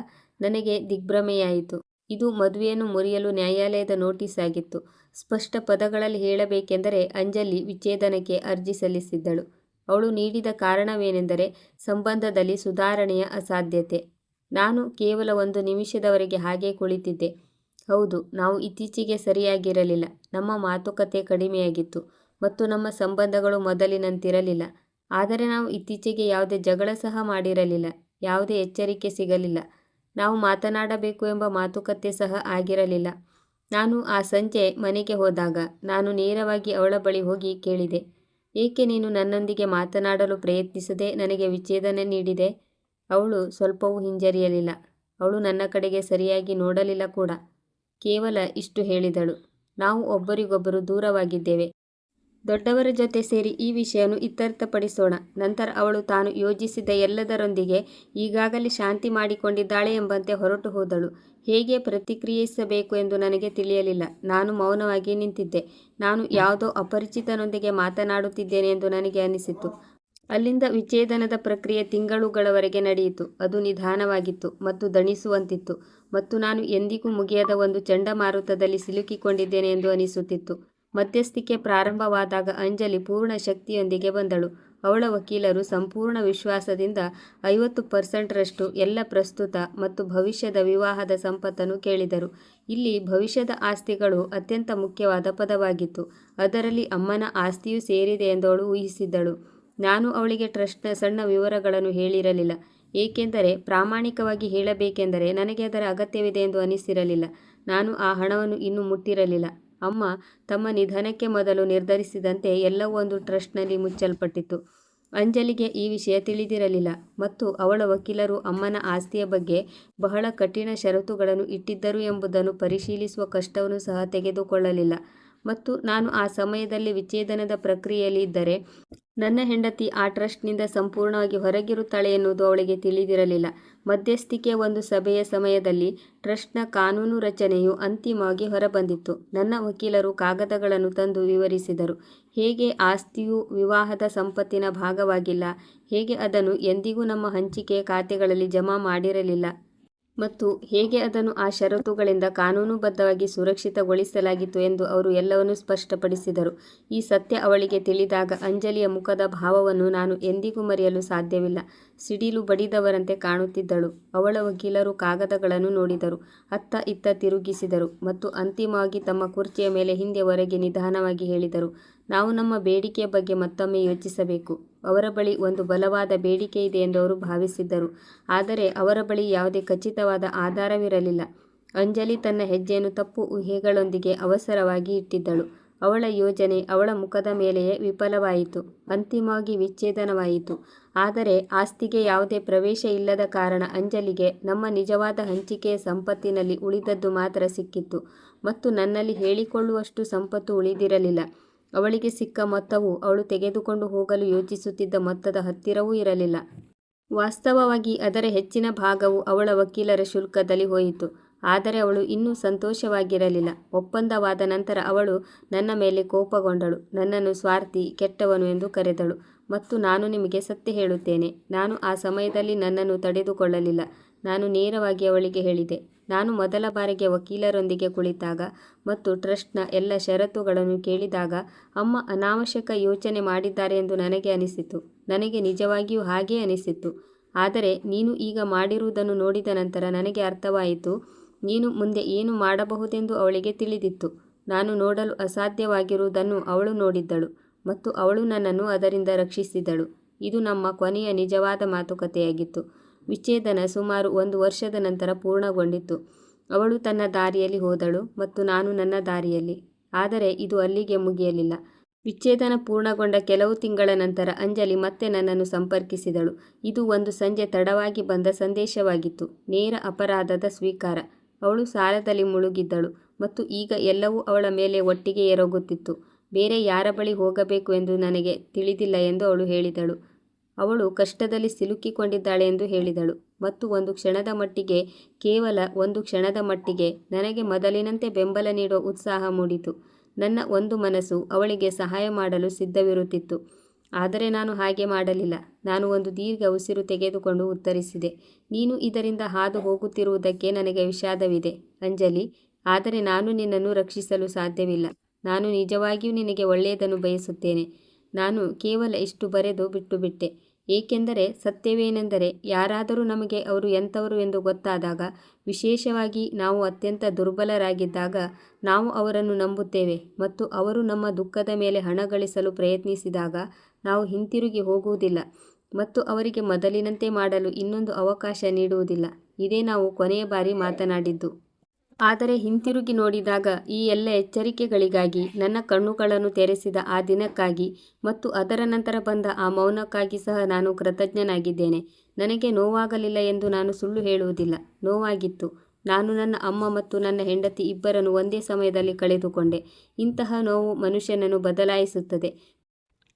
ನನಗೆ ದಿಗ್ಭ್ರಮೆಯಾಯಿತು. ಇದು ಮದುವೆಯನ್ನು ಮುರಿಯಲು ನ್ಯಾಯಾಲಯದ ನೋಟಿಸ್ ಆಗಿತ್ತು. ಸ್ಪಷ್ಟ ಪದಗಳಲ್ಲಿ ಹೇಳಬೇಕೆಂದರೆ ಅಂಜಲಿ ವಿಚ್ಛೇದನಕ್ಕೆ ಅರ್ಜಿ ಸಲ್ಲಿಸಿದ್ದಳು. ಅವಳು ನೀಡಿದ ಕಾರಣವೇನೆಂದರೆ ಸಂಬಂಧದಲ್ಲಿ ಸುಧಾರಣೆಯ ಅಸಾಧ್ಯತೆ. ನಾನು ಕೇವಲ ಒಂದು ನಿಮಿಷದವರೆಗೆ ಹಾಗೆ ಕುಳಿತಿದ್ದೆ. ಹೌದು, ನಾವು ಇತ್ತೀಚೆಗೆ ಸರಿಯಾಗಿರಲಿಲ್ಲ. ನಮ್ಮ ಮಾತುಕತೆ ಕಡಿಮೆಯಾಗಿತ್ತು ಮತ್ತು ನಮ್ಮ ಸಂಬಂಧಗಳು ಮೊದಲಿನಂತಿರಲಿಲ್ಲ. ಆದರೆ ನಾವು ಇತ್ತೀಚೆಗೆ ಯಾವುದೇ ಜಗಳ ಸಹ ಮಾಡಿರಲಿಲ್ಲ, ಯಾವುದೇ ಎಚ್ಚರಿಕೆ ಸಿಗಲಿಲ್ಲ. ನಾವು ಮಾತನಾಡಬೇಕು ಎಂಬ ಮಾತುಕತೆ ಸಹ ಆಗಿರಲಿಲ್ಲ. ನಾನು ಆ ಸಂಜೆ ಮನೆಗೆ ಹೋದಾಗ ನಾನು ನೇರವಾಗಿ ಅವಳ ಬಳಿ ಹೋಗಿ ಕೇಳಿದೆ, ಏಕೆ ನೀನು ನನ್ನೊಂದಿಗೆ ಮಾತನಾಡಲು ಪ್ರಯತ್ನಿಸದೆ ನನಗೆ ವಿಚ್ಛೇದನ ನೀಡಿದೆ? ಅವಳು ಸ್ವಲ್ಪವೂ ಹಿಂಜರಿಯಲಿಲ್ಲ. ಅವಳು ನನ್ನ ಕಡೆಗೆ ಸರಿಯಾಗಿ ನೋಡಲಿಲ್ಲ ಕೂಡ. ಕೇವಲ ಇಷ್ಟು ಹೇಳಿದಳು. ನಾವು ಒಬ್ಬರಿಗೊಬ್ಬರು ದೂರವಾಗಿದ್ದೇವೆ. ದೊಡ್ಡವರ ಜೊತೆ ಸೇರಿ ಈ ವಿಷಯವನ್ನು ಇತ್ಯರ್ಥಪಡಿಸೋಣ. ನಂತರ ಅವಳು ತಾನು ಯೋಜಿಸಿದ ಎಲ್ಲದರೊಂದಿಗೆ ಈಗಾಗಲೇ ಶಾಂತಿ ಮಾಡಿಕೊಂಡಿದ್ದಾಳೆ ಎಂಬಂತೆ ಹೊರಟು ಹೋದಳು. ಹೇಗೆ ಪ್ರತಿಕ್ರಿಯಿಸಬೇಕು ಎಂದು ನನಗೆ ತಿಳಿಯಲಿಲ್ಲ. ನಾನು ಮೌನವಾಗಿ ನಿಂತಿದ್ದೆ. ನಾನು ಯಾವುದೋ ಅಪರಿಚಿತನೊಂದಿಗೆ ಮಾತನಾಡುತ್ತಿದ್ದೇನೆ ಎಂದು ನನಗೆ ಅನಿಸಿತು. ಅಲ್ಲಿಂದ ವಿಚ್ಛೇದನದ ಪ್ರಕ್ರಿಯೆ ತಿಂಗಳುಗಳವರೆಗೆ ನಡೆಯಿತು. ಅದು ನಿಧಾನವಾಗಿತ್ತು ಮತ್ತು ದಣಿಸುವಂತಿತ್ತು. ಮತ್ತು ನಾನು ಎಂದಿಗೂ ಮುಗಿಯದ ಒಂದು ಚಂಡಮಾರುತದಲ್ಲಿ ಸಿಲುಕಿಕೊಂಡಿದ್ದೇನೆ ಎಂದು ಅನಿಸುತ್ತಿತ್ತು. ಮಧ್ಯಸ್ಥಿಕೆ ಪ್ರಾರಂಭವಾದಾಗ ಅಂಜಲಿ ಪೂರ್ಣ ಶಕ್ತಿಯೊಂದಿಗೆ ಬಂದಳು. ಅವಳ ವಕೀಲರು ಸಂಪೂರ್ಣ ವಿಶ್ವಾಸದಿಂದ ಐವತ್ತು ಪರ್ಸೆಂಟ್ರಷ್ಟು ಎಲ್ಲ ಪ್ರಸ್ತುತ ಮತ್ತು ಭವಿಷ್ಯದ ವಿವಾಹದ ಸಂಪತ್ತನ್ನು ಕೇಳಿದರು. ಇಲ್ಲಿ ಭವಿಷ್ಯದ ಆಸ್ತಿಗಳು ಅತ್ಯಂತ ಮುಖ್ಯವಾದ ಪದವಾಗಿತ್ತು. ಅದರಲ್ಲಿ ಅಮ್ಮನ ಆಸ್ತಿಯೂ ಸೇರಿದೆ ಎಂದು ಅವಳು ಊಹಿಸಿದ್ದಳು. ನಾನು ಅವಳಿಗೆ ಟ್ರಸ್ಟ್ನ ಸಣ್ಣ ವಿವರಗಳನ್ನು ಹೇಳಿರಲಿಲ್ಲ, ಏಕೆಂದರೆ ಪ್ರಾಮಾಣಿಕವಾಗಿ ಹೇಳಬೇಕೆಂದರೆ ನನಗೆ ಅದರ ಅಗತ್ಯವಿದೆ ಎಂದು ಅನಿಸಿರಲಿಲ್ಲ. ನಾನು ಆ ಹಣವನ್ನು ಇನ್ನೂ ಮುಟ್ಟಿರಲಿಲ್ಲ. ಅಮ್ಮ ತಮ್ಮ ನಿಧನಕ್ಕೆ ಮೊದಲು ನಿರ್ಧರಿಸಿದಂತೆ ಎಲ್ಲವೊಂದು ಟ್ರಸ್ಟ್ನಲ್ಲಿ ಮುಚ್ಚಲ್ಪಟ್ಟಿತ್ತು. ಅಂಜಲಿಗೆ ಈ ವಿಷಯ ತಿಳಿದಿರಲಿಲ್ಲ ಮತ್ತು ಅವಳ ವಕೀಲರು ಅಮ್ಮನ ಆಸ್ತಿಯ ಬಗ್ಗೆ ಬಹಳ ಕಠಿಣ ಷರತ್ತುಗಳನ್ನು ಇಟ್ಟಿದ್ದರು ಎಂಬುದನ್ನು ಪರಿಶೀಲಿಸುವ ಕಷ್ಟವನ್ನು ಸಹ ತೆಗೆದುಕೊಳ್ಳಲಿಲ್ಲ. ಮತ್ತು ನಾನು ಆ ಸಮಯದಲ್ಲಿ ವಿಚ್ಛೇದನದ ಪ್ರಕ್ರಿಯೆಯಲ್ಲಿ ಇದ್ದರೆ, ನನ್ನ ಹೆಂಡತಿ ಆ ಟ್ರಸ್ಟ್ನಿಂದ ಸಂಪೂರ್ಣವಾಗಿ ಹೊರಗಿರುತ್ತಾಳೆ ಎನ್ನುವುದು ಅವಳಿಗೆ ತಿಳಿದಿರಲಿಲ್ಲ. ಮಧ್ಯಸ್ಥಿಕೆ ಒಂದು ಸಭೆಯ ಸಮಯದಲ್ಲಿ ಟ್ರಸ್ಟ್ನ ಕಾನೂನು ರಚನೆಯು ಅಂತಿಮವಾಗಿ ಹೊರಬಂದಿತ್ತು ನನ್ನ ವಕೀಲರು ಕಾಗದಗಳನ್ನು ತಂದು ವಿವರಿಸಿದರು, ಹೇಗೆ ಆಸ್ತಿಯು ವಿವಾಹದ ಸಂಪತ್ತಿನ ಭಾಗವಾಗಿಲ್ಲ, ಹೇಗೆ ಅದನ್ನು ಎಂದಿಗೂ ನಮ್ಮ ಹಂಚಿಕೆಯ ಖಾತೆಗಳಲ್ಲಿ ಜಮಾ ಮಾಡಿರಲಿಲ್ಲ ಮತ್ತು ಹೇಗೆ ಅದನ್ನು ಆ ಷರತ್ತುಗಳಿಂದ ಕಾನೂನುಬದ್ಧವಾಗಿ ಸುರಕ್ಷಿತಗೊಳಿಸಲಾಗಿತ್ತು ಎಂದು ಅವರು ಎಲ್ಲವನ್ನೂ ಸ್ಪಷ್ಟಪಡಿಸಿದರು. ಈ ಸತ್ಯ ಅವಳಿಗೆ ತಿಳಿದಾಗ ಅಂಜಲಿಯ ಮುಖದ ಭಾವವನ್ನು ನಾನು ಎಂದಿಗೂ ಮರೆಯಲು ಸಾಧ್ಯವಿಲ್ಲ. ಸಿಡಿಲು ಬಡಿದವರಂತೆ ಕಾಣುತ್ತಿದ್ದಳು. ಅವಳ ವಕೀಲರು ಕಾಗದಗಳನ್ನು ನೋಡಿದರು, ಅತ್ತ ಇತ್ತ ತಿರುಗಿಸಿದರು ಮತ್ತು ಅಂತಿಮವಾಗಿ ತಮ್ಮ ಕುರ್ಚಿಯ ಮೇಲೆ ಹಿಂದೆ ಹೊರಗೆ ನಿಧಾನವಾಗಿ ಹೇಳಿದರು, ನಾವು ನಮ್ಮ ಬೇಡಿಕೆಯ ಬಗ್ಗೆ ಮತ್ತೊಮ್ಮೆ ಯೋಚಿಸಬೇಕು. ಅವರ ಬಳಿ ಒಂದು ಬಲವಾದ ಬೇಡಿಕೆ ಇದೆ ಎಂದು ಅವರು ಭಾವಿಸಿದ್ದರು, ಆದರೆ ಅವರ ಬಳಿ ಯಾವುದೇ ಖಚಿತವಾದ ಆಧಾರವಿರಲಿಲ್ಲ. ಅಂಜಲಿ ತನ್ನ ಹೆಜ್ಜೆಯನ್ನು ತಪ್ಪು ಊಹೆಗಳೊಂದಿಗೆ ಅವಸರವಾಗಿ ಇಟ್ಟಿದ್ದಳು. ಅವಳ ಯೋಜನೆ ಅವಳ ಮುಖದ ಮೇಲೆಯೇ ವಿಫಲವಾಯಿತು. ಅಂತಿಮವಾಗಿ ವಿಚ್ಛೇದನವಾಯಿತು, ಆದರೆ ಆಸ್ತಿಗೆ ಯಾವುದೇ ಪ್ರವೇಶ ಇಲ್ಲದ ಕಾರಣ ಅಂಜಲಿಗೆ ನಮ್ಮ ನಿಜವಾದ ಹಂಚಿಕೆಯ ಸಂಪತ್ತಿನಲ್ಲಿ ಉಳಿದದ್ದು ಮಾತ್ರ ಸಿಕ್ಕಿತ್ತು ಮತ್ತು ನನ್ನಲ್ಲಿ ಹೇಳಿಕೊಳ್ಳುವಷ್ಟು ಸಂಪತ್ತು ಉಳಿದಿರಲಿಲ್ಲ. ಅವಳಿಗೆ ಸಿಕ್ಕ ಮೊತ್ತವು ಅವಳು ತೆಗೆದುಕೊಂಡು ಹೋಗಲು ಯೋಚಿಸುತ್ತಿದ್ದ ಮೊತ್ತದ ಹತ್ತಿರವೂ ಇರಲಿಲ್ಲ. ವಾಸ್ತವವಾಗಿ ಅದರ ಹೆಚ್ಚಿನ ಭಾಗವು ಅವಳ ವಕೀಲರ ಶುಲ್ಕದಲ್ಲಿ ಹೋಯಿತು. ಆದರೆ ಅವಳು ಇನ್ನೂ ಸಂತೋಷವಾಗಿರಲಿಲ್ಲ. ಒಪ್ಪಂದವಾದ ನಂತರ ಅವಳು ನನ್ನ ಮೇಲೆ ಕೋಪಗೊಂಡಳು, ನನ್ನನ್ನು ಸ್ವಾರ್ಥಿ, ಕೆಟ್ಟವನು ಎಂದು ಕರೆದಳು. ಮತ್ತು ನಾನು ನಿಮಗೆ ಸತ್ಯ ಹೇಳುತ್ತೇನೆ, ನಾನು ಆ ಸಮಯದಲ್ಲಿ ನನ್ನನ್ನು ತಡೆದುಕೊಳ್ಳಲಿಲ್ಲ. ನಾನು ನೇರವಾಗಿ ಅವಳಿಗೆ ಹೇಳಿದೆ, ನಾನು ಮೊದಲ ಬಾರಿಗೆ ವಕೀಲರೊಂದಿಗೆ ಕುಳಿತಾಗ ಮತ್ತು ಟ್ರಸ್ಟ್ನ ಎಲ್ಲ ಷರತ್ತುಗಳನ್ನು ಕೇಳಿದಾಗ ಅಮ್ಮ ಅನಾವಶ್ಯಕ ಯೋಚನೆ ಮಾಡಿದ್ದಾರೆ ಎಂದು ನನಗೆ ಅನಿಸಿತು. ನನಗೆ ನಿಜವಾಗಿಯೂ ಹಾಗೆ ಅನಿಸಿತು. ಆದರೆ ನೀನು ಈಗ ಮಾಡಿರುವುದನ್ನು ನೋಡಿದ ನಂತರ ನನಗೆ ಅರ್ಥವಾಯಿತು, ನೀನು ಮುಂದೆ ಏನು ಮಾಡಬಹುದೆಂದು ಅವಳಿಗೆ ತಿಳಿದಿತ್ತು. ನಾನು ನೋಡಲು ಅಸಾಧ್ಯವಾಗಿರುವುದನ್ನು ಅವಳು ನೋಡಿದ್ದಳು ಮತ್ತು ಅವಳು ನನ್ನನ್ನು ಅದರಿಂದ ರಕ್ಷಿಸಿದಳು. ಇದು ನಮ್ಮ ಕೊನೆಯ ನಿಜವಾದ ಮಾತುಕತೆಯಾಗಿತ್ತು. ವಿಚ್ಛೇದನ ಸುಮಾರು ಒಂದು ವರ್ಷದ ನಂತರ ಪೂರ್ಣಗೊಂಡಿತು. ಅವಳು ತನ್ನ ದಾರಿಯಲ್ಲಿ ಹೋದಳು ಮತ್ತು ನಾನು ನನ್ನ ದಾರಿಯಲ್ಲಿ. ಆದರೆ ಇದು ಅಲ್ಲಿಗೆ ಮುಗಿಯಲಿಲ್ಲ. ವಿಚ್ಛೇದನ ಪೂರ್ಣಗೊಂಡ ಕೆಲವು ತಿಂಗಳ ನಂತರ ಅಂಜಲಿ ಮತ್ತೆ ನನ್ನನ್ನು ಸಂಪರ್ಕಿಸಿದಳು. ಇದು ಒಂದು ಸಂಜೆ ತಡವಾಗಿ ಬಂದ ಸಂದೇಶವಾಗಿತ್ತು, ನೇರ ಅಪರಾಧದ ಸ್ವೀಕಾರ. ಅವಳು ಸಾಲದಲ್ಲಿ ಮುಳುಗಿದ್ದಳು ಮತ್ತು ಈಗ ಎಲ್ಲವೂ ಅವಳ ಮೇಲೆ ಒಟ್ಟಿಗೆ ಎರಗುತ್ತಿತ್ತು. ಬೇರೆ ಯಾರ ಬಳಿ ಹೋಗಬೇಕು ಎಂದು ನನಗೆ ತಿಳಿದಿಲ್ಲ ಎಂದು ಅವಳು ಹೇಳಿದಳು. ಅವಳು ಕಷ್ಟದಲ್ಲಿ ಸಿಲುಕಿಕೊಂಡಿದ್ದಾಳೆ ಎಂದು ಹೇಳಿದಳು ಮತ್ತು ಒಂದು ಕ್ಷಣದ ಮಟ್ಟಿಗೆ, ಕೇವಲ ಒಂದು ಕ್ಷಣದ ಮಟ್ಟಿಗೆ, ನನಗೆ ಮೊದಲಿನಂತೆ ಬೆಂಬಲ ನೀಡುವ ಉತ್ಸಾಹ ಮೂಡಿತು. ನನ್ನ ಒಂದು ಮನಸ್ಸು ಅವಳಿಗೆ ಸಹಾಯ ಮಾಡಲು ಸಿದ್ಧವಿರುತ್ತಿತ್ತು. ಆದರೆ ನಾನು ಹಾಗೆ ಮಾಡಲಿಲ್ಲ. ನಾನು ಒಂದು ದೀರ್ಘ ಉಸಿರು ತೆಗೆದುಕೊಂಡು ಉತ್ತರಿಸಿದೆ, ನೀನು ಇದರಿಂದ ಹಾದು ಹೋಗುತ್ತಿರುವುದಕ್ಕೆ ನನಗೆ ವಿಷಾದವಿದೆ, ಅಂಜಲಿ, ಆದರೆ ನಾನು ನಿನ್ನನ್ನು ರಕ್ಷಿಸಲು ಸಾಧ್ಯವಿಲ್ಲ. ನಾನು ನಿಜವಾಗಿಯೂ ನಿನಗೆ ಒಳ್ಳೆಯದನ್ನು ಬಯಸುತ್ತೇನೆ. ನಾನು ಕೇವಲ ಇಷ್ಟು ಬರೆದು ಬಿಟ್ಟುಬಿಟ್ಟೆ, ಏಕೆಂದರೆ ಸತ್ಯವೇನೆಂದರೆ, ಯಾರಾದರೂ ನಮಗೆ ಅವರು ಎಂಥವರು ಎಂದು ಗೊತ್ತಾದಾಗ, ವಿಶೇಷವಾಗಿ ನಾವು ಅತ್ಯಂತ ದುರ್ಬಲರಾಗಿದ್ದಾಗ, ನಾವು ಅವರನ್ನು ನಂಬುತ್ತೇವೆ ಮತ್ತು ಅವರು ನಮ್ಮ ದುಃಖದ ಮೇಲೆ ಹಣ ಗಳಿಸಲು ಪ್ರಯತ್ನಿಸಿದಾಗ ನಾವು ಹಿಂತಿರುಗಿ ಹೋಗುವುದಿಲ್ಲ ಮತ್ತು ಅವರಿಗೆ ಮೊದಲಿನಂತೆ ಮಾಡಲು ಇನ್ನೊಂದು ಅವಕಾಶ ನೀಡುವುದಿಲ್ಲ. ಇದೇ ನಾವು ಕೊನೆಯ ಬಾರಿ ಮಾತನಾಡಿದ್ದು. ಆದರೆ ಹಿಂತಿರುಗಿ ನೋಡಿದಾಗ, ಈ ಎಲ್ಲ ಎಚ್ಚರಿಕೆಗಳಿಗಾಗಿ, ನನ್ನ ಕಣ್ಣುಗಳನ್ನು ತೆರೆಸಿದ ಆ ದಿನಕ್ಕಾಗಿ ಮತ್ತು ಅದರ ನಂತರ ಬಂದ ಆ ಮೌನಕ್ಕಾಗಿ ಸಹ ನಾನು ಕೃತಜ್ಞನಾಗಿದ್ದೇನೆ. ನನಗೆ ನೋವಾಗಲಿಲ್ಲ ಎಂದು ನಾನು ಸುಳ್ಳು ಹೇಳುವುದಿಲ್ಲ, ನೋವಾಗಿತ್ತು. ನಾನು ನನ್ನ ಅಮ್ಮ ಮತ್ತು ನನ್ನ ಹೆಂಡತಿ ಇಬ್ಬರನ್ನು ಒಂದೇ ಸಮಯದಲ್ಲಿ ಕಳೆದುಕೊಂಡೆ. ಇಂತಹ ನೋವು ಮನುಷ್ಯನನ್ನು ಬದಲಾಯಿಸುತ್ತದೆ.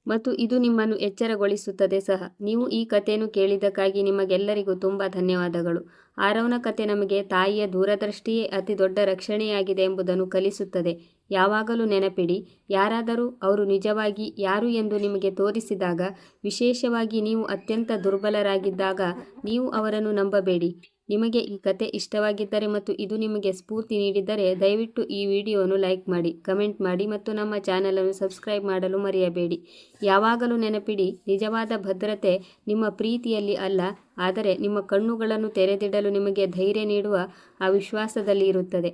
ಮತ್ತು ಇದು ನಿಮ್ಮನ್ನು ಎಚ್ಚರಗೊಳಿಸುತ್ತದೆ ಸಹ. ನೀವು ಈ ಕಥೆಯನ್ನು ಕೇಳಿದ್ದಕ್ಕಾಗಿ ನಿಮಗೆಲ್ಲರಿಗೂ ತುಂಬ ಧನ್ಯವಾದಗಳು. ಆರವನ ಕತೆ ನಮಗೆ ತಾಯಿಯ ದೂರದೃಷ್ಟಿಯೇ ಅತಿ ದೊಡ್ಡ ರಕ್ಷಣೆಯಾಗಿದೆ ಎಂಬುದನ್ನು ಕಲಿಸುತ್ತದೆ. ಯಾವಾಗಲೂ ನೆನಪಿಡಿ, ಯಾರಾದರೂ ಅವರು ನಿಜವಾಗಿ ಯಾರು ಎಂದು ನಿಮಗೆ ತೋರಿಸಿದಾಗ, ವಿಶೇಷವಾಗಿ ನೀವು ಅತ್ಯಂತ ದುರ್ಬಲರಾಗಿದ್ದಾಗ, ನೀವು ಅವರನ್ನು ನಂಬಬೇಡಿ. ನಿಮಗೆ ಈ ಕತೆ ಇಷ್ಟವಾಗಿದ್ದರೆ ಮತ್ತು ಇದು ನಿಮಗೆ ಸ್ಫೂರ್ತಿ ನೀಡಿದ್ದರೆ, ದಯವಿಟ್ಟು ಈ ವಿಡಿಯೋವನ್ನು ಲೈಕ್ ಮಾಡಿ, ಕಮೆಂಟ್ ಮಾಡಿ ಮತ್ತು ನಮ್ಮ ಚಾನಲನ್ನು ಸಬ್ಸ್ಕ್ರೈಬ್ ಮಾಡಲು ಮರೆಯಬೇಡಿ. ಯಾವಾಗಲೂ ನೆನಪಿಡಿ, ನಿಜವಾದ ಭದ್ರತೆ ನಿಮ್ಮ ಪ್ರೀತಿಯಲ್ಲಿ ಅಲ್ಲ, ಆದರೆ ನಿಮ್ಮ ಕಣ್ಣುಗಳನ್ನು ತೆರೆದಿಡಲು ನಿಮಗೆ ಧೈರ್ಯ ನೀಡುವ ಆ ವಿಶ್ವಾಸದಲ್ಲಿ ಇರುತ್ತದೆ